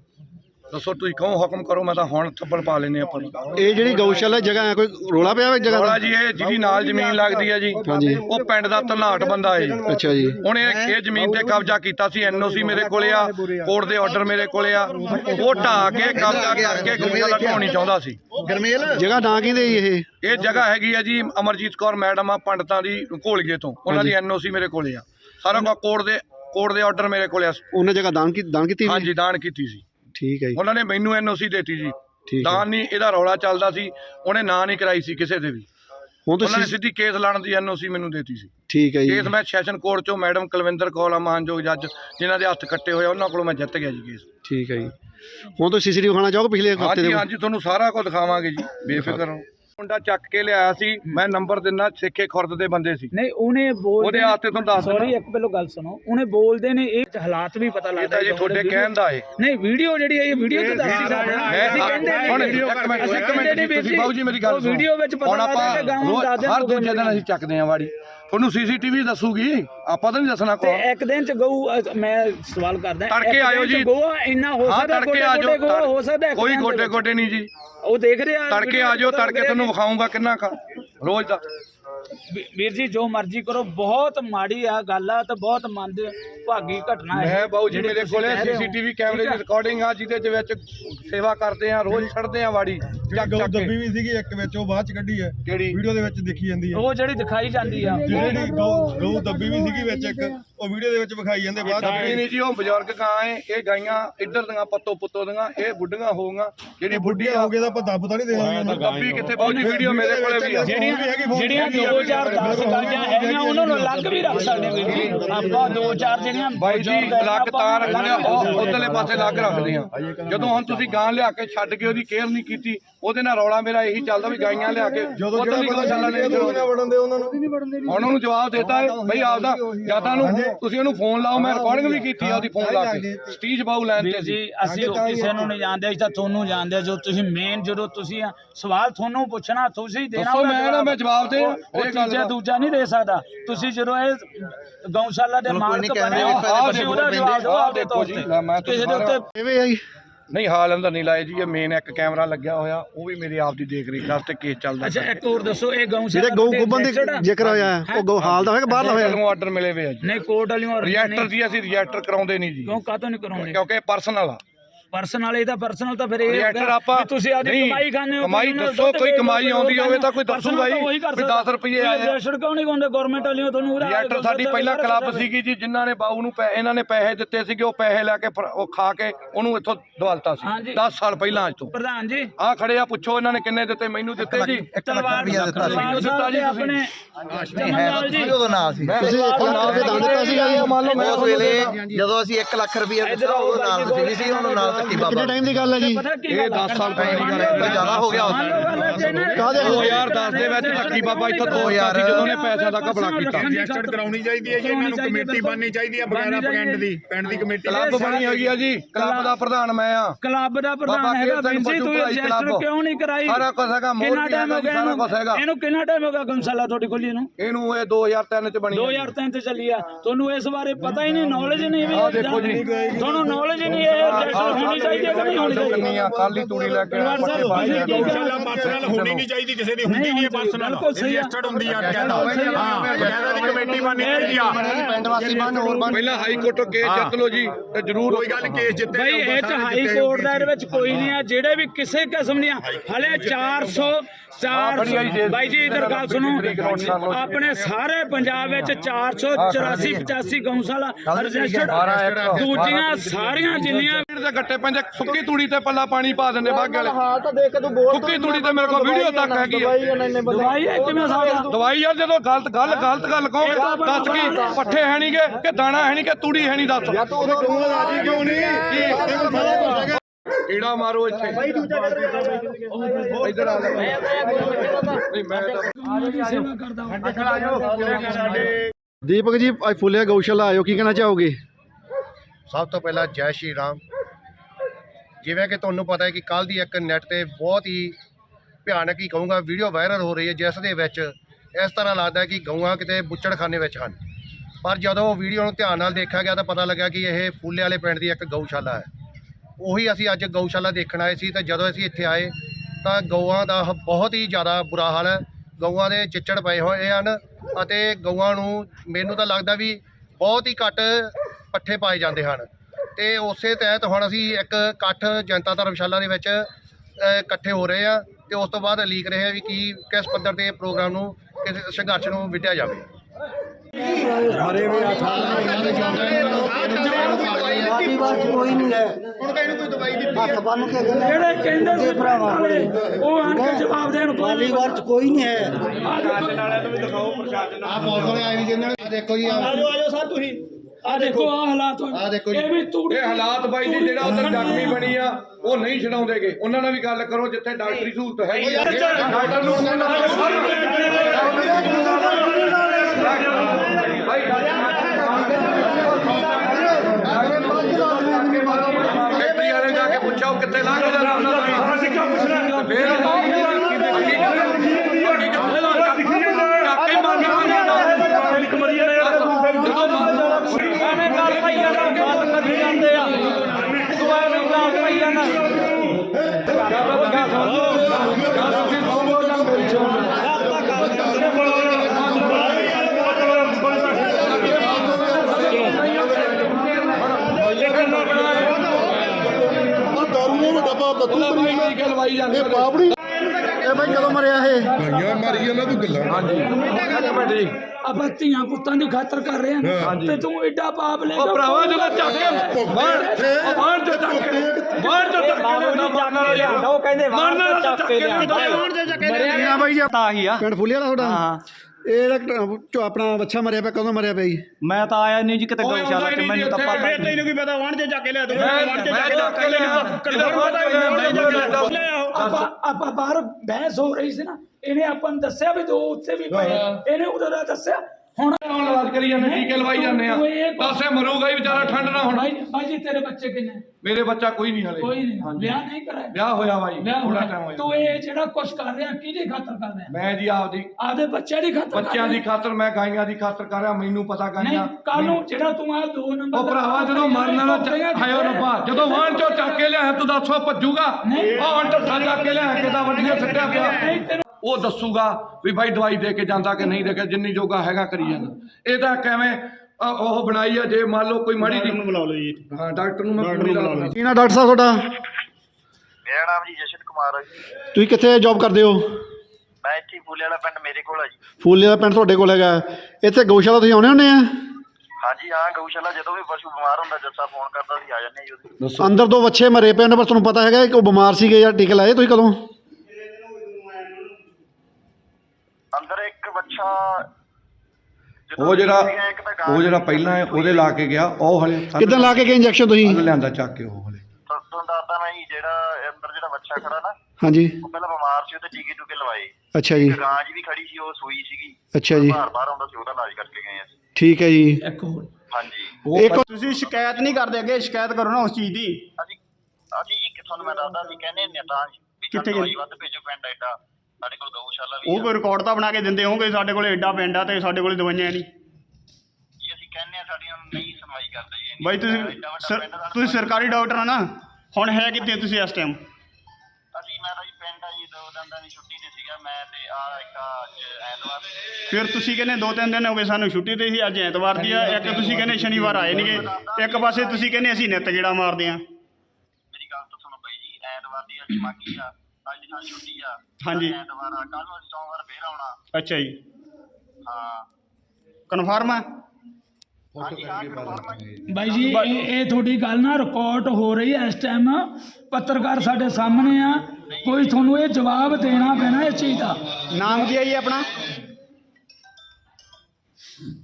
ਦੱਸੋ ਤੁਸੀਂ ਕਹੋ ਹੁਕਮ ਕਰੋ ਮੈਂ ਤਾਂ ਹੁਣ ਥੱਪੜ ਪਾ ਲੈਨੇ ਆਪਾਂ ਨੂੰ। ਇਹ ਜਿਹੜੀ ਗਊਸ਼ਾਲਾ ਜਗ੍ਹਾ ਹੈ ਕੋਈ ਰੋਲਾ ਪਿਆ ਹੋਇਆ ਜਗ੍ਹਾ ਦਾ? ਜੀ ਇਹ ਜਿਹਦੀ ਨਾਲ ਜ਼ਮੀਨ ਲੱਗਦੀ ਹੈ ਜੀ ਹਾਂਜੀ। ਉਹ ਪਿੰਡ ਦਾ ਧਨਾਟ ਬੰਦਾ ਹੈ ਜੀ। ਅੱਛਾ ਜੀ। ਉਹਨੇ ਇਹ ਜ਼ਮੀਨ ਤੇ ਕਬਜ਼ਾ ਕੀਤਾ ਸੀ ਐਨਓਸੀ ਮੇਰੇ ਕੋਲੇ ਆ ਕੋਰਟ ਦੇ ਆਰਡਰ ਮੇਰੇ ਕੋਲੇ ਆ। ਉਹ ਢਾਹ ਕੇ ਕਬਜ਼ਾ ਕਰਕੇ ਗਊਸ਼ਾਲਾ ਢਾਉਣੀ ਚਾਹੁੰਦਾ ਸੀ। ਗਰਮੇਲ? ਜਗ੍ਹਾ ਨਾਂ ਕਿਹਦੇ ਜੀ ਇਹ? ਇਹ ਜਗ੍ਹਾ ਹੈਗੀ ਆ ਜੀ ਅਮਰਜੀਤ ਕੌਰ ਮੈਡਮ ਆ ਪੰਡਤਾਂ ਦੀ ਘੋਲਗੇ ਤੋਂ। ਉਹਨਾਂ ਦੀ ਐਨਓਸੀ ਮੇਰੇ ਕੋਲੇ ਆ। ਸਾਰਾ ਕੁਝ ਕੋਰਟ ਦੇ ਕੋਰਟ ਦੇ ਆਰਡਰ ਮੇਰੇ ਕੋਲੇ ਆ। ਉਹਨੇ ਜਗ੍ਹਾ ਦਾਨ ਕੀ ਦਾਨ ਕੀਤੀ? ਹਾਂਜੀ ਦਾਨ ਕੀਤੀ ਸੀ। ਠੀਕ ਹੈ ਜੀ। ਉਹਨਾਂ ਨੇ ਮੈਨੂੰ ਐਨਓਸੀ ਦਿੱਤੀ ਜੀ। ਦਾਨ ਨਹੀਂ ਇਹਦਾ ਰੌਲਾ ਚੱਲਦਾ ਸੀ। ਉਹਨੇ ਨਾਂ ਨਹੀਂ ਕਰਾਈ ਸੀ ਕਿਸੇ ਦੇ ਵੀ। ਹੁਣ ਉਹਨਾਂ ਨੇ ਤੁਸੀਂ ਸਿੱਧੀ ਕੇਸ ਲੜਨ ਦੀ ਐਨਓਸੀ ਮੈਨੂੰ ਦਿੱਤੀ ਸੀ। ਠੀਕ ਹੈ ਜੀ। ਕੇਸ ਮੈਂ ਸੈਸ਼ਨ ਕੋਰਟ ਚੋਂ ਮੈਡਮ ਕੁਲਵਿੰਦਰ ਕੌਰ ਆ ਮਾਨਯੋਗ ਜੱਜ ਜਿਨ੍ਹਾਂ ਦੇ ਹੱਥ ਕੱਟੇ ਹੋਏ ਉਹਨਾਂ ਕੋਲੋਂ ਮੈਂ ਜਿੱਤ ਗਿਆ ਜੀ ਕੇਸ ਠੀਕ ਹੈ ਜੀ। ਹੁਣ ਤੁਸੀਂ ਸੀਸੀਟੀਵੀ ਖਾਣਾ ਚਾਹੋਗੇ ਪਿਛਲੇ ਹਫ਼ਤੇ ਹਾਂਜੀ ਦੇ ਹਾਂਜੀ ਤੁਹਾਨੂੰ ਸਾਰਾ ਕੁਝ ਦਿਖਾਵਾਂਗੇ ਜੀ। ਬੇਫਿਕਰ ਰਹੋ। ਮੁੰਡਾ ਚੱਕ ਕੇ ਲਿਆਇਆ ਸੀ ਮੈਂ ਨੰਬਰ ਦਿੰਦਾ ਸਿੱਖੇ ਖੁਰਦ ਦੇ ਬੰਦੇ ਸੀ। ਨਹੀਂ ਉਹਨੇ ਬੋਲ ਉਹਦੇ ਹੱਥ ਤੇ ਤੁਹਾਨੂੰ ਦੱਸ ਸੌਰੀ ਇੱਕ ਪਹਿਲੋਂ ਗੱਲ ਸੁਣੋ। ਉਹਨੇ ਬੋਲਦੇ ਨੇ ਇਹ ਹਾਲਾਤ ਵੀ ਪਤਾ ਲੱਗਦਾ ਜੀ ਤੁਹਾਡੇ ਕਹਿਣ ਦਾ ਏ। ਨਹੀਂ ਵੀਡੀਓ ਜਿਹੜੀ ਹੈ ਇਹ ਵੀਡੀਓ ਤੇ ਦੱਸੀ ਮੈਂ ਅਸੀਂ ਕਹਿੰਦੇ ਨਹੀਂ ਹੁਣ ਇੱਕ ਮਿੰਟ ਅਸੀਂ ਕਹਿੰਦੇ ਵੀਰ ਤੁਸੀਂ ਬਾਬੂ ਜੀ ਮੇਰੀ ਗੱਲ ਸੁਣੋ। ਵੀਡੀਓ ਵਿੱਚ ਪਤਾ ਲੱਗਦਾ ਕਿ ਗਾਵਾਂ ਦੱਸਦੇ ਹਰ ਦੂਜੇ ਦਿਨ ਅਸੀਂ ਚੱਕਦੇ ਆਂ ਵਾੜੀ ਤੁਹਾਨੂੰ ਸੀਸੀਟੀਵੀ ਦੱਸੂਗੀ ਆਪਾਂ ਤਾਂ ਨਹੀਂ ਦੱਸਣਾ ਕੋ ਇੱਕ ਦਿਨ ਚ ਗਊ ਮੈਂ ਸਵਾਲ ਕਰਦਾ ਤੜਕੇ ਦਿਨ ਆਇਓ ਜੀ। ਗੋਆ ਇੰਨਾ ਹੋ ਸਕਦਾ ਤੜਕੇ ਹੋ ਸਕਦਾ ਕੋਈ ਦਿਨ ਗੋਡੇ। ਗੋਡੇ ਨਹੀਂ ਜੀ। ਉਹ ਦੇਖ ਰਿਹਾ ਤੜਕੇ ਆ ਜਾਓ ਤੜਕੇ ਤੁਹਾਨੂੰ ਵਿਖਾਉਂਗਾ ਕਿੰਨਾ ਕਾ ਰੋਜ਼ ਦਾ। ਵੀਰ ਜੀ ਜੋ ਮਰਜ਼ੀ ਕਰੋ ਬਹੁਤ ਮਾੜੀ ਆ ਗੱਲ ਆ ਤੇ ਬਹੁਤ ਮੰਦ ਭਾਗੀ ਘਟਨਾ ਹੈ। ਮੈਂ ਬਾਊ ਜੀ ਮੇਰੇ ਕੋਲੇ। ਸੀਸੀਟੀਵੀ ਕੈਮਰੇ ਦੀ? ਰਿਕਾਰਡਿੰਗ ਆ ਜਿਹਦੇ ਵਿੱਚ ਸੇਵਾ ਕਰਦੇ ਆ ਰੋਜ਼ ਛੱਡਦੇ ਆ ਵਾੜੀ ਚੱਕ ਚੱਕ ਕੇ। ਵੀ ਸੀਗੀ ਇੱਕ ਵਿੱਚ ਉਹ ਬਾਅਦ ਚ ਕੱਢੀ ਹੈ ਕਿਹੜੀ? ਵੀਡੀਓ ਦੇ ਵਿੱਚ ਦਿਖੀ ਜਾਂਦੀ ਹੈ। ਉਹ ਜਿਹੜੀ ਦਿਖਾਈ ਜਾਂਦੀ ਆ। ਜਿਹੜੀ ਗਊ ਦੱਬੀ ਵੀ ਸੀਗੀ ਵਿੱਚ ਇੱਕ ਉਹ ਵੀਡੀਓ ਦੇ ਵਿੱਚ ਵਿਖਾਈ ਜਾਂਦੇ ਬਾਅਦ ਨਹੀਂ ਨਹੀਂ ਜੀ ਉਹ ਬਜ਼ੁਰਗ ਗਾਂ ਏ ਇਹ ਗਾਈਆਂ ਇੱਧਰ ਦੀਆਂ ਪੱਤੋ ਪੁੱਤੋ ਦੀਆਂ ਇਹ ਬੁੱਢੀਆਂ ਹੋਊਗਾ ਜਿਹੜੀ ਬੁੱਢੀ ਆ ਹੋ ਗਿਆ ਤਾਂ ਆਪਾਂ ਦੱਬ ਤਾਂ ਨਹੀਂ ਦੇਣਾ ਦੱਬੀ ਕਿੱਥੇ ਜੀ ਵੀਡੀਓ ਮੇਰੇ ਕੋਲੇ ਵੀ ਆ। ਜਿਹੜੀਆਂ ਜਿਹੜੀਆਂ 2010 ਗਾਈਆਂ ਹੈਗੀਆਂ ਉਹਨਾਂ ਨੂੰ ਅਲੱਗ ਵੀ ਰੱਖ ਸਕਦੇ ਵੀਰ ਜੀ। ਆਪਾਂ ਦੋ ਚਾਰ ਜਿਹੜੀਆਂ ਬਾਈ ਜੀ ਬਜ਼ੁਰਗ ਲੱਗ ਆਪਾਂ ਤਾਂ ਰੱਖਦੇ ਆ ਉਹ ਉਧਰਲੇ ਪਾਸੇ ਲੱਗ ਰੱਖਦੇ ਆ। ਜਦੋਂ ਹੁਣ ਤੁਸੀਂ ਗਾਂ ਲਿਆ ਕੇ ਛੱਡ ਕੇ ਉਹਦੀ ਕੇਅਰ ਨਹੀਂ ਕੀਤੀ ਉਹਦੇ ਨਾਲ ਰੌਲਾ ਮੇਰਾ ਇਹੀ ਚੱਲਦਾ ਵੀ ਗਾਈਆਂ ਲਿਆ ਕੇ ਜਦੋਂ ਜਿਹੜਾ ਗਊਸ਼ਾਲਾ ਨੇ ਬੰਦਾ ਵੜਨ ਦੇ ਉਹਨਾਂ ਨੂੰ। ਹੁਣ ਉਹਨੂੰ ਜਵਾਬ ਦਿੱਤਾ ਹੈ ਬਈ ਆਪਦਾ ਜਾਂ ਤਾਂ ਉਹਨੂੰ ਤੁਸੀਂ ਉਹਨੂੰ ਫੋਨ ਲਾਓ ਮੈਂ ਰਿਕਾਰਡਿੰਗ ਵੀ ਕੀਤੀ ਆ ਉਹਦੀ ਫੋਨ ਲਾ ਕੇ। ਸਟੀਜ ਬਾਊ ਲੈਣ ਤੇ ਜੀ ਸੀ ਅਸੀਂ ਕਿਸੇ ਨੂੰ ਨਹੀਂ ਜਾਣਦੇ ਅਸੀਂ ਤਾਂ ਤੁਹਾਨੂੰ ਜਾਣਦੇ। ਜੋ ਤੁਸੀਂ ਮੇਨ ਜਦੋਂ ਤੁਸੀਂ ਸਵਾਲ ਤੁਹਾਨੂੰ ਪੁੱਛਣਾ ਤੁਸੀਂ ਦੇਣਾ ਦੱਸੋ, ਮੈਂ ਨਾ ਮੈਂ ਜਵਾਬ ਦੇ ਇਹ ਗੱਲ ਤੀਜਾ ਦਾ। ਦੂਜਾ ਨਹੀਂ ਦੇ ਸਕਦਾ। ਤੁਸੀਂ ਜਦੋਂ ਇਹ ਗਊਸ਼ਾਲਾ ਦੇ ਮਾਲਕ ਬਣੇ ਹੋ ਉਹਦਾ ਜਵਾਬ ਦਿਓ ਦੇਖੋ ਤੌਰ ਜੀ, ਤੇ। ਕਿਸੇ ਦੇ ਉੱਤੇ ਐਵੇਂ ਆ ਜੀ ਨਹੀਂ ਹਾਲ ਅੰਦਰ ਨਹੀਂ ਲਾਏ ਜੀ ਇਹ ਮੇਨ ਇੱਕ ਕੈਮਰਾ ਲੱਗਿਆ ਹੋਇਆ ਉਹ ਵੀ ਮੇਰੀ ਆਪ ਦੀ ਦੇਖ ਰੇਖ ਵਾਸਤੇ ਕੇਸ ਚੱਲਦਾ ਅੱਛਾ ਇੱਕ ਹੋਰ ਦੱਸੋ ਇਹ ਗਊਸ਼ਾਲਾ ਜਿਹੜੇ ਗਊ ਦੇ ਗੁੱਬਨ ਦੀ? ਜ਼ਿਕਰ ਹੋਇਆ ਹੈ, ਉਹ ਗਊ ਹਾਲ ਦਾ ਹੋਇਆ ਕਿ ਬਾਹਰ ਦਾ ਹੋਇਆ ਨੂੰ ਆਰਡਰ ਮਿਲੇ ਹੋਏ ਆ ਜੀ। ਨਹੀਂ ਕੋਰਟ ਵਾਲਿਓ ਰਿਐਕਟਰ ਜੀ ਅਸੀਂ ਰਿਐਕਟਰ ਕਰਾਉਂਦੇ ਨਹੀਂ ਜੀ। ਕਿਉਂ ਕਾਹਤੋਂ ਨਹੀਂ ਕਰਾਉਂਦੇ? ਕਿਉਂਕਿ ਪਰਸਨਲ ਆ। ਪਰਸਨਲ ਇਹ ਤਾਂ ਪਰਸਨਲ ਤਾਂ ਫਿਰ ਇਹ ਹੋ ਗਿਆ ਤੁਸੀਂ ਆਦੀ ਕਮਾਈ ਖਾਣੇ ਹੋ ਕਮਾਈ ਦੱਸੋ, ਕੋਈ ਕਮਾਈ ਆਉਂਦੀ ਹੋਵੇ ਤਾਂ ਕੋਈ ਉਹੀ ਕਰ ਵੀ ਸਕਦਾ। 10 ਰੁਪਈਏ ਆਏ ਆ। ਰਜਿਸਟਰਡ ਕਿਉਂ ਨਹੀਂ ਹੁੰਦੇ? ਗਵਰਨਮੈਂਟ ਵਾਲਿਓ ਤੁਹਾਨੂੰ ਉਹਦਾ ਰਿਐਕਟਰ ਸਾਡੀ ਪਹਿਲਾਂ ਕਲੱਬ ਸੀਗੀ ਜੀ ਜਿਨ੍ਹਾਂ ਨੇ ਬਾਊ ਨੂੰ ਪੈ- ਇਹਨਾਂ ਨੇ ਪੈਸੇ ਦਿੱਤੇ ਸੀਗੇ ਉਹ ਪੈਸੇ ਲੈ ਕੇ ਉਹ ਖਾ ਕੇ ਉਹਨੂੰ ਇੱਥੋਂ ਦਵਾਲਤਾ ਸੀ। ਹਾਂਜੀ। 10 ਸਾਲ ਪਹਿਲਾਂ ਅੱਜ ਤੋਂ ਪ੍ਰਧਾਨ ਜੀ। ਆਹ ਖੜੇ ਆ ਪੁੱਛੋ ਇਹਨਾਂ ਨੇ ਕਿੰਨੇ ਦਿੱਤੇ ਮੈਨੂੰ ਦਿੱਤੇ ਜੀ। ਤਲਵਾਰ ਦਿੱਤਾ ਸੀ। ਤਲਵਾਰ ਦਿੱਤਾ ਜੀ ਆਪਣੇ ਜਮਨਾਲ ਜੀ। ਉਹਦਾ ਨਾਲ ਸੀ। ਤੁਸੀਂ ਇੱਕ ਨਾਲ ਦੇ ਦਾਨ ਦਿੱਤਾ ਸੀਗਾ ਜੀ ਮੰਨ ਲਓ ਮੈਂ ਉਸ ਵੇਲੇ ਜਦੋਂ ਅਸੀਂ 1 ਲੱਖ ਰੁਪਏ ਦਿੱਤਾ ਉਹ ਨਾਲ ਸੀ ਸੀ ਉਹਨੂੰ ਨਾਲ ਕਿੰਨੇ ਬਾਬਾ ਟਾਈਮ ਦੀ ਗੱਲ ਹੈ ਜੀ? ਪਤਾ ਕੀ ਇਹ 10 ਸਾਲ ਪਹਿਲਾਂ ਦੀ ਗੱਲ ਹੈ ਜ਼ਿਆਦਾ ਹੋ ਗਿਆ ਮੰਨ ਲਓ ਗੱਲ ਹੈ। ਜੇ ਇਹਨਾਂ ਨੇ- ਕਾਹਦੇ 2010 ਦੇ ਵਿੱਚ ਧੱਕੀ ਬਾਬਾ ਇੱਥੋਂ ਦੋ ਹਜ਼ਾਰ ਸੀ ਜਦੋਂ ਨੇ ਪੈਸਿਆਂ ਦਾ ਘਪਲਾ ਕੀਤਾ। ਰਜਿਸਟਰਡ ਕਰਾਉਣੀ ਚਾਹੀਦੀ ਹੈ ਜੀ ਇਹਨਾਂ ਨੂੰ ਕਮੇਟੀ ਬਣਨੀ ਚਾਹੀਦੀ ਹੈ ਬਗੈਰਾ ਪਿੰਡ ਦੀ ਪਿੰਡ ਦੀ ਕਮੇਟੀ। ਕਲੱਬ ਬਣੀ ਹੈਗੀ ਆ ਜੀ ਕਲੱਬ ਦਾ ਪ੍ਰਧਾਨ ਮੈਂ ਆ। ਕਲੱਬ ਦਾ ਬਾਬਾ ਪ੍ਰਧਾਨ ਹੈਗਾ ਕੇਰ ਸਿੰਘ ਬਿੰਸੀ ਤੂੰ ਰਜਿਸਟਰ ਕਲੱਬ। ਕਿਉਂ ਨਹੀਂ ਕਰਾਈ? ਸਾਰਾ ਕੁਝ ਹੈਗਾ, ਮੋਰ ਕਿੰਨਾ ਵੀ ਟਾਈਮ ਹੋ ਹੈਗਾ, ਗਿਆ ਸਾਰਾ ਕੁਝ ਹੈਗਾ। ਇਹਨੂੰ? ਕਿੰਨਾ ਟਾਈਮ ਹੋ ਗਿਆ ਗਮਸ਼ਾਲਾ ਤੁਹਾਡੀ ਖੋਲੀ ਇਹਨੂੰ? ਇਹਨੂੰ ਇਹ 2003 ਚ ਬਣੀ ਹੈ। 2003 ਤੇ ਚੱਲੀ ਆ। ਤੁਹਾਨੂੰ ਇਸ ਬਾਰੇ ਪਤਾ ਹੀ ਨਹੀਂ ਨੌਲੇਜ ਨਹੀਂ ਵੀ ਆਹ ਦੇਖੋ ਜੀ। ਤੁਹਾਨੂੰ ਨੌਲੇਜ ਨਹੀਂ ਇਹ ਰਜਿਸਟਰ ਹੋਣੀ ਚਾਹੀਦੀ ਹੈ ਕਿ ਨਹੀਂ ਹੋਣੀ ਚਾਹੀਦੀ। ਕੱਲ ਹੀ ਤੂੜੀ ਲੈ ਕੇ ਆਇਆ, ਪਰਿਵਾਰ ਪੱਠੇ ਪਾਏ ਸਾਹਿਬ, ਤੁਸੀਂ ਜਾਂਦੇ ਆ। ਕੀ ਪਰਸਨਲ ਹੋਣੀ ਨਹੀਂ ਚਾਹੀਦੀ ਕਿਸੇ ਦੀ ਹੁੰਦੀ ਨਹੀਂ ਹੈ ਪਰਸਨਲ। ਰਜਿਸਟਰਡ ਹੁੰਦੀ ਆ ਕਹਿੰਦਾ ਹਾਂ ਬਗੈਰਾ ਦੀ ਕਮੇਟੀ ਬਣਨੀ ਚਾਹੀਦੀ ਆ। ਪਿੰਡ ਵਾਸੀ ਬੰਨ ਹੋਰ ਬੰਨ ਪਹਿਲਾਂ ਹਾਈ ਕੋਰਟੋਂ ਕੇਸ ਜਿੱਤ ਲਓ ਜੀ ਤੇ ਜ਼ਰੂਰ ਕੋਈ ਗੱਲ ਕੇਸ ਜਿੱਤੇ ਬਈ ਇਹ ਚ ਹਾਈ ਕੋਰਟ ਦਾ ਇਹਦੇ ਵਿੱਚ ਕੋਈ ਨਹੀਂ ਆ ਜਿਹੜੇ ਵੀ ਕਿਸੇ ਕਿਸਮ ਦੀਆਂ ਹਲੇ 400 ਬੜੀ ਆਈ 400 ਜੇ- ਬਾਈ ਜੀ ਇਧਰ ਗੱਲ ਸੁਣੋ। ਆਪਣੇ ਸਾਰੇ ਪੰਜਾਬ ਵਿੱਚ 484 85 ਗਊਸ਼ਾਲਾ ਰਜਿਸਟਰਡ ਦੂਜੀਆਂ ਸਾਰੀਆਂ ਜਿੰਨੀਆਂ ਤੇ ਗੱਟੇ ਪੈਂਦੇ ਸੁੱਕੀ ਤੂੜੀ ਤੇ ਪੱਲਾ ਪਾਣੀ ਪਾ ਦਿੰਦੇ ਬਾਗ ਵਾਲੇ। ਸੁੱਕੀ ਤੂੜੀ ਤੇ ਮੇਰੇ ਕੋਲ ਵੀਡੀਓ ਤੱਕ ਹੈਗੀ ਆ। ਦਵਾਈ ਹੈ ਕਿਵੇਂ ਸਕਦਾ ਦਵਾਈ ਯਾਰ ਜਦੋਂ ਗਲਤ ਗੱਲ ਗਲਤ ਗੱਲ ਕਹੋ ਦੱਸ ਕੀ ਪੱਠੇ ਹੈ ਨਹੀਂਗੇ ਕਿ ਦਾਣਾ ਹੈ ਨਹੀਂ ਕਿ ਤੂੜੀ ਹੈ ਨਹੀਂ ਦੱਸ। ਜਾਂ ਤੂੰ ਉਹਦੇ ਕੋਲ ਰਾਜੀ ਕਿਉਂ ਨਹੀਂ? ਕੀੜਾ ਮਾਰੋ ਇੱਥੇ। ਇੱਧਰ ਆ ਲੈ। ਨਹੀਂ ਮੈਂ ਤਾਂ ਸੇਵਾ ਕਰਦਾ ਸਾਡੇ ਦੀਪਕ ਜੀ ਅੱਜ ਫੁੱਲਿਆ ਗਊਸ਼ਾਲਾ ਆਇਓ ਕੀ ਕਹਿਣਾ ਚਾਹੋਗੇ? ਸਭ ਤੋਂ ਪਹਿਲਾਂ ਜੈ ਸ਼੍ਰੀ ਰਾਮ। ਜਿਵੇਂ ਕਿ ਤੁਹਾਨੂੰ ਪਤਾ ਹੈ ਕਿ ਕੱਲ ਦੀ ਇੱਕ ਨੈਟ ਤੇ ਬਹੁਤ ਹੀ ਭਿਆਨਕ ਹੀ ਕਹੂੰਗਾ ਵੀਡੀਓ ਵਾਇਰਲ ਹੋ ਰਹੀ ਹੈ, ਜਿਸ ਦੇ ਵਿੱਚ ਇਸ ਤਰ੍ਹਾਂ ਲੱਗਦਾ ਕਿ ਗਊਆਂ ਕਿਤੇ ਬੁੱਚੜਖਾਨੇ ਵਿੱਚ ਹਨ। ਪਰ ਜਦੋਂ ਉਹ ਵੀਡੀਓ ਨੂੰ ਧਿਆਨ ਨਾਲ ਦੇਖਿਆ ਗਿਆ ਤਾਂ ਪਤਾ ਲੱਗਾ ਕਿ ਇਹ ਫੂਲੇ ਵਾਲੇ ਪਿੰਡ ਦੀ ਇੱਕ ਗਊਸ਼ਾਲਾ ਹੈ। ਉਹੀ ਅਸੀਂ ਅੱਜ ਗਊਸ਼ਾਲਾ ਦੇਖਣ ਆਏ ਸੀ ਤੇ ਜਦੋਂ ਅਸੀਂ ਇੱਥੇ ਆਏ ਤਾਂ ਗਊਆਂ ਦਾ ਬਹੁਤ ਹੀ ਜ਼ਿਆਦਾ ਬੁਰਾ ਹਾਲ ਹੈ। ਗਊਆਂ ਦੇ ਚਿੱਚੜ ਪਏ ਹੋਏ ਹਨ ਅਤੇ ਗਊਆਂ ਨੂੰ ਮੈਨੂੰ ਤਾਂ ਲੱਗਦਾ ਵੀ ਬਹੁਤ ਹੀ ਘੱਟ ਪੱਠੇ ਪਾਏ ਜਾਂਦੇ ਹਨ। ਤੇ ਉਸੇ ਤਹਿਤ ਹੁਣ ਅਸੀਂ ਇੱਕ ਇਕੱਠ ਜਨਤਾ ਧਰਮਸ਼ਾਲਾ ਦੇ ਵਿੱਚ ਇਕੱਠੇ ਹੋ ਰਹੇ ਆ ਤੇ ਉਸ ਤੋਂ ਬਾਅਦ ਲੀਕ ਰਹੇ ਆ ਵੀ ਕੀ ਕਿਸ ਪੱਧਰ ਤੇ ਪ੍ਰੋਗਰਾਮ ਨੂੰ ਕਿਸੇ ਸੰਘਰਸ਼ ਨੂੰ ਵਿੱਢਿਆ ਜਾਵੇ। ਕੋਈ ਨਹੀਂ ਹੈ। ਹੱਥ ਬੰਨ ਕੇ ਕਹਿੰਦੇ ਜਿਹੜੇ ਕਹਿੰਦੇ ਸੀ ਭਰਾਵਾਂ ਉਹ ਆਣ ਕੇ ਜਵਾਬ ਦੇਣ ਕੋਈ ਵਾਰ ਚ ਕੋਈ ਨਹੀਂ ਹੈ। ਦੇਖੋ। ਜੀ ਆਜੋ ਆਜੋ ਸਰ ਤੁਸੀਂ। ਆ ਦੇਖੋ ਆ ਹਾਲਾਤ ਆਹ ਦੇਖੋ ਜੀ। ਇਹ ਵੀ ਤੂੜੀ ਇਹ ਹਾਲਾਤ ਬਾਈ ਜੀ ਜਿਹੜਾ ਉਧਰ ਜ਼ਖਮੀ ਬਣੀ ਆ ਉਹ ਨਹੀਂ ਛਡਾਉਂਦੇਗੇ ਉਹਨਾਂ ਨਾਲ ਵੀ ਗੱਲ ਕਰੋ ਜਿੱਥੇ ਡਾਕਟਰੀ ਸਹੂਲਤ ਆ ਡਾਕਟਰ ਨੂੰ ਉਹਨਾਂ ਨਾਲ ਭਾਈ ਫੈਕਟਰੀ ਵਾਲੇ ਜਾ ਕੇ ਪੁੱਛੋ ਕਿੱਥੇ ਲੰਘ ਜਾਣਾ ਉਹਨਾਂ ਦਾ ਕਿਉਂ ਪੁੱਛਣਾ ਫੇਰ ਐਵੇਂ ਗੱਲ ਪਈ ਜਾਂਦਾ ਗੱਲ ਕਰੀ ਜਾਂਦੇ ਆ ਤੂੰ ਐਵੇਂ ਗੱਲ ਪਈ ਜਾਂਦਾ ਦਾਰੂ ਨੇ ਵੀ ਡੱਬਾ ਬੱਤੂ ਲਵਾਈ ਜਾਂਦੇ ਇਹ ਪਾਪੜੀ ਇਹ ਭਾਈ ਕਦੋਂ ਮਰਿਆ ਇਹ? ਇੱਕ ਮਿੰਟ ਜੀ ਆਪਾਂ ਧੀਆਂ ਪੁੱਤਾਂ ਦੀ ਖਾਤਰ ਕਰ ਰਹੇ ਹਾਂ। ਤੇ ਤੂੰ ਐਡਾ ਪਾਪ ਲੈ ਉਹ ਭਰਾਵਾ ਜਦੋਂ ਚੱਕ ਕੇ ਬਾਹਰ ਬਾਹਰ ਤੋਂ ਚੱਕ ਕੇ ਬਾਹਰ ਤੋਂ ਚੱਕ ਕੇ ਮਰਨ ਵਾਲਾ ਉਹ ਕਹਿੰਦੇ ਬਾਹਰ ਤੋਂ ਚੱਕ ਕੇ ਨਾ ਬਾਈ ਜੀ ਤਾਂ ਹੀ ਆ। ਪਿੰਡ ਫੁੱਲਿਆ ਦਾ ਤੁਹਾਡਾ? ਹਾਂ। ਇਹ ਜਿਹੜਾ ਟ- ਆਪਣਾ ਬੱਚਾ ਮਰਿਆ ਪਿਆ ਕਦੋਂ ਮਰਿਆ ਪਿਆ ਜੀ? ਮੈਂ ਤਾਂ ਆਇਆ ਨਹੀਂ ਜੀ ਕਿਤੇ ਗਊਸ਼ਾਲਾ ਚ ਮੈਨੂੰ ਤਾਂ ਪਤਾ ਹੀ ਨਹੀਂ। ਤੈਨੂੰ ਕੀ ਪਤਾ ਵਾਣ ਚ ਜਾ ਕੇ ਲਿਆ ਤੂੰ ਮੈਂ ਵਾਣ ਚ ਮੈਂ ਜਾ ਕੇ ਲਿਆ ਕਨਫਰਮ ਪਤਾ ਹੀ ਚ ਜਾ ਕੇ ਲਿਆ ਲੈ ਆਓ ਆਪਾਂ ਆਪਾਂ ਬਾਹਰ ਬਹਿਸ ਹੋ ਰਹੀ ਸੀ ਨਾ ਇਹਨੇ ਆਪਾਂ ਨੂੰ ਦੱਸਿਆ ਵੀ ਦੋ ਉੱਥੇ ਵੀ ਪਏ ਇਹਨੇ ਦਾ ਦੱਸਿਆ ਹੁਣ ਹੁਣ ਇਲਾਜ ਕਰੀ ਜਾਂਦੇ ਟੀਕੇ ਲਵਾਈ ਜਾਂਦੇ ਆ। ਪਾਸੇ ਮਰੂਗਾ ਹੀ ਵਿਚਾਰਾ ਠੰਡ ਨਾ ਹੋਣਾ। ਭਾਈ ਭਾਈ ਜੀ ਤੇਰੇ ਬੱਚੇ ਕਿੰਨੇ? ਮੇਰੇ ਬੱਚਾ ਕੋਈ ਨਹੀਂ ਹਲੇ। ਕੋਈ ਨਹੀਂ। ਵਿਆਹ ਨਹੀਂ ਕਰਾਇਆ? ਵਿਆਹ ਹੋਇਆ ਵਿਆਹ ਥੋੜਾ। ਟਾਈਮ ਹੋਇਆ। ਤੂੰ ਇਹ ਜਿਹੜਾ ਕੁਛ ਕਰ ਰਿਹਾ ਕਿਹਦੀ ਖਾਤਰ ਕਰ ਰਿਹਾ? ਮੈਂ ਜੀ ਆਪਦੀ ਆਪਦੇ ਬੱਚਿਆਂ ਦੀ ਖਾਤਰ ਬੱਚਿਆਂ ਦੀ? ਖਾਤਰ ਮੈਂ ਗਾਈਆਂ ਦੀ ਖਾਤਰ ਕਰ ਰਿਹਾ ਮੈਨੂੰ ਪਤਾ ਨਹੀਂ ਗਾਈਆਂ ਕੱਲ ਨੂੰ ਜਿਹੜਾ ਤੂੰ ਆ ਦੋ ਨੰਬਰ ਉਹ ਭਰਾਵਾ ਜਦੋਂ ਮਰਨ ਵਾਲਾ ਹਾਇਓ ਰੱਬਾ ਜਦੋਂ ਵਾਹਣ ਚੋਂ ਚੱਕ ਕੇ ਲਿਆ ਤੂੰ ਦੱਸੋ ਭੱਜੂਗਾ? ਨਹੀਂ। ਉਹ ਹੰਟ ਚੱਕ ਕੇ ਲਿਆ ਕਿਦਾਂ ਵੱਡੀਆਂ ਛੱਡਿਆ ਪਿਆ। ਉਹ ਦੱਸੂਗਾ ਵੀ ਭਾਈ ਦਵਾਈ ਦੇ ਕੇ ਜਾਂਦਾ ਕਿ ਨਹੀਂ ਦੇ ਕੇ ਜਿੰਨੀ ਜੋਗਾ ਹੈਗਾ ਕਰੀ ਜਾਂਦਾ। ਇਹ ਤਾਂ ਕਿਵੇਂ ਅ, ਉਹ ਬਣਾਈ ਆ ਜੇ ਮੰਨ ਲਓ ਕੋਈ ਮਾੜੀ ਜੀ ਬੁਲਾ ਲਓ ਜੀ। ਹਾਂ ਡਾਕਟਰ ਨੂੰ ਮੈਂ ਪੂਰੀ ਗੱਲ ਦੱਸ ਕੀ ਨਾ ਡਾਕਟਰ ਸਾਹਿਬ ਤੁਹਾਡਾ? ਮੇਰਾ ਨਾਮ ਜੀ ਜਸ਼ਨ ਕੁਮਾਰ ਹੈ ਜੀ। ਤੁਸੀਂ ਕਿੱਥੇ ਜੌਬ ਕਰਦੇ ਹੋ? ਮੈਂ ਇੱਥੇ ਫੂਲੇ ਵਾਲਾ ਪਿੰਡ ਮੇਰੇ ਕੋਲ ਆ ਜੀ। ਫੁੱਲੇ ਦਾ ਪਿੰਡ ਤੁਹਾਡੇ ਕੋਲ ਹੈਗਾ। ਇੱਥੇ ਗਊਸ਼ਾਲਾ ਤੁਸੀਂ ਆਉਣੇ ਹੁੰਦੇ ਆ? ਹਾਂਜੀ ਹਾਂ ਗਊਸ਼ਾਲਾ ਜਦੋਂ ਵੀ ਪਸ਼ੂ ਬਿਮਾਰ ਹੁੰਦਾ ਜੱਸਾ ਫੋਨ ਕਰਦਾ ਸੀ ਆ ਜਾਂਦੇ ਜੀ ਉਹਦੇ ਅੰਦਰ ਦੋ ਬੱਚੇ ਮਰੇ ਪਏ ਨੇ ਪਰ ਤੁਹਾਨੂੰ ਪਤਾ ਹੈਗਾ ਕਿ ਉਹ ਬਿਮਾਰ ਸੀਗੇ ਜਾਂ ਟੀਕੇ ਲਾਏ ਤੁਸੀਂ ਕਦੋਂ? ਅੰਦਰ ਇੱਕ ਬੱਚਾ ਉਹ ਜਿਹੜਾ ਸੀਗਾ, ਇੱਕ ਤਾਂ ਗਾਂ ਉਹ ਜਿਹੜਾ ਪਹਿਲਾਂ ਹੈ, ਉਹਦੇ ਲਾ ਕੇ ਗਿਆ ਉਹ ਹਲੇ ਕਿੱਦਾਂ ਲਾ ਕੇ ਗਏ ਇੰਜੈਕਸ਼ਨ ਤੁਸੀਂ? ਲਿਆਂਦਾ ਚੱਕ ਕੇ ਉਹ ਹਲੇ। ਤੁਹਾਨੂੰ ਦੱਸਦਾ ਮੈਂ ਜੀ ਜਿਹੜਾ ਅੰਦਰ ਜਿਹੜਾ ਬੱਚਾ ਖੜਾ ਨਾ ਹਾਂਜੀ। ਉਹ ਪਹਿਲਾਂ ਬਿਮਾਰ ਸੀ ਉਹਦੇ ਟੀਕੇ ਟੂਕੇ ਲਵਾਏ। ਅੱਛਾ ਜੀ। ਇੱਕ ਗਾਂ ਜੀ ਵੀ ਖੜੀ ਸੀ ਉਹ ਸੂਈ ਸੀਗੀ। ਅੱਛਾ ਜੀ। ਬਾਰ ਬਾਰ ਆਉਂਦਾ ਸੀ ਉਹਦਾ ਇਲਾਜ ਕਰਕੇ ਗਏ ਅਸੀਂ। ਠੀਕ ਹੈ ਜੀ। ਇੱਕ ਹੋਰ। ਹਾਂਜੀ। ਇੱਕ ਤੁਸੀਂ ਸ਼ਿਕਾਇਤ ਨਹੀਂ ਕਰਦੇ ਅੱਗੇ ਸ਼ਿਕਾਇਤ ਕਰੋ ਨਾ ਉਸ ਚੀਜ਼ ਦੀ। ਅਸੀਂ ਅਸੀਂ ਜੀ ਕਿ ਤੁਹਾਨੂੰ ਮੈਂ ਦੱਸਦਾ ਸੀ ਕਹਿੰਦੇ ਨੇ ਤਾਂ ਵੀ ਕਿੱਥੇ ਸਾਨੂੰ ਗਏ? ਦਵਾਈ ਵੱਧ ਭੇਜੋ ਪਿੰਡ ਐਡਾ। ਸਾਡੇ ਕੋਲ ਗਊਸ਼ਾਲਾ ਵੀ ਉਹ ਕੋਈ ਰਿਕਾਰਡ ਤਾਂ ਬਣਾ ਕੇ ਦਿੰਦੇ ਹੋਗੇ ਸਾਡੇ ਕੋਲੇ ਐਡਾ ਪਿੰਡ ਆ ਤੇ ਸਾਡੇ ਕੋਲੇ ਦਵਾਈਆਂ ਨਹੀਂ। ਜੀ ਅਸੀਂ ਕਹਿੰਦੇ ਆ ਸਾਡੀਆਂ ਨਹੀਂ ਸੁਣਵਾਈ ਕਰਦੇ ਜੀ ਇੰਨੀ। ਬਾਈ ਐਡਾ ਤੁਸੀਂ ਵੱਡਾ ਸਰ- ਪਿੰਡ ਆ, ਤੁਸੀਂ ਸਰਕਾਰੀ ਡਾਕਟਰ ਆ ਨਾ ਹੁਣ ਹੈ ਕਿੱਥੇ ਤੁਸੀਂ ਇਸ ਟਾਈਮ ਅਸੀਂ ਮੈਂ ਤਾਂ ਜੀ ਪਿੰਡ ਆ ਜੀ ਦੋ ਦਿਨ ਦੀ ਛੁੱਟੀ ਤੇ ਸੀਗਾ ਮੈਂ ਤੇ ਆ ਇੱਕ ਅੱਜ ਐਤਵਾਰ ਫਿਰ ਤੁਸੀਂ ਕਹਿੰਦੇ ਦੋ ਤਿੰਨ ਦਿਨ ਹੋ ਗਏ ਸਾਨੂੰ ਛੁੱਟੀ ਤੇ ਸੀ ਅੱਜ ਐਤਵਾਰ ਦੀ ਆ ਇੱਕ ਤੁਸੀਂ ਕਹਿੰਦੇ ਸ਼ਨੀਵਾਰ ਆਏ ਨਹੀਂਗੇ ਇੱਕ ਪਾਸੇ ਤੁਸੀਂ ਕਹਿੰਦੇ ਅਸੀਂ ਨਿੱਤ ਗੇੜਾ ਮਾਰਦੇ ਆ। ਮੇਰੀ ਗੱਲ ਤਾਂ ਸੁਣੋ ਬਾਈ ਜੀ ਐਤਵਾਰ ਦੀ ਅੱਜ ਮਾਗੀ ਆ। ਅੱਜ ਨਾਲ ਛੁੱਟੀ ਆ। ਹਾਂਜੀ। ਕੱਲ੍ਹ ਐਤਵਾਰ ਆ ਕੱਲ ਨੂੰ ਅਸੀਂ ਸੋਮਵਾਰ ਫੇਰ ਆਉਣਾ। ਅੱਛਾ ਜੀ। ਹਾਂ। ਕਨਫਰਮ ਹਾਂਜੀ ਹਾਂ। ਬਾਈ ਜੀ ਇਹ ਇਹ ਤੁਹਾਡੀ ਗੱਲ ਨਾ ਰਿਕਾਰਡ ਹੋ ਰਹੀ ਹੈ ਇਸ ਟਾਈਮ ਪੱਤਰਕਾਰ ਸਾਡੇ ਸਾਹਮਣੇ ਆ। ਕੋਈ ਤੁਹਾਨੂੰ ਇਹ ਜਵਾਬ ਦੇਣਾ ਪੈਣਾ ਇਸ ਚੀਜ਼ ਦਾ? ਨਾਮ ਕੀ ਹੈ ਜੀ ਆਪਣਾ?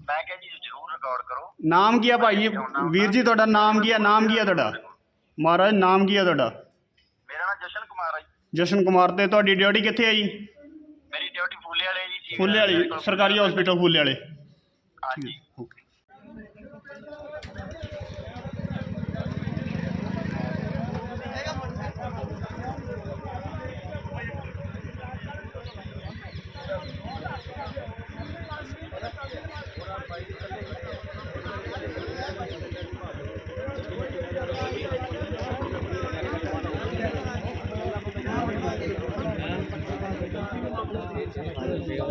ਮੈਂ ਕਿਹਾ ਜੀ ਜ਼ਰੂਰ ਰਿਕਾਰਡ ਕਰੋ। ਨਾਮ ਕੀ ਆ ਭਾਈ? ਵੀਰ ਜੀ ਤੁਹਾਡਾ ਨਾਮ ਕੀ ਆ? ਨਾਮ ਕੀ ਆ ਤੁਹਾਡਾ? ਮਹਾਰਾਜ ਨਾਮ ਕੀ ਆ ਤੁਹਾਡਾ? ਮੇਰਾ ਨਾਮ ਜਸ਼ਨ ਕੁਮਾਰ ਹੈ ਜੀ। ਜਸ਼ਨ ਕੁਮਾਰ ਤੇ ਤੁਹਾਡੀ ਡਿਊਟੀ ਕਿੱਥੇ ਹੈ ਜੀ? ਮੇਰੀ ਡਿਊਟੀ ਫੂਲੇ ਵਾਲੇ ਜੀ ਫੂਲੇ ਵਾਲੀ ਸਰਕਾਰੀ ਹਸਪੀਟਲ ਫੂਲੇ ਵਾਲੇ। 这是谁家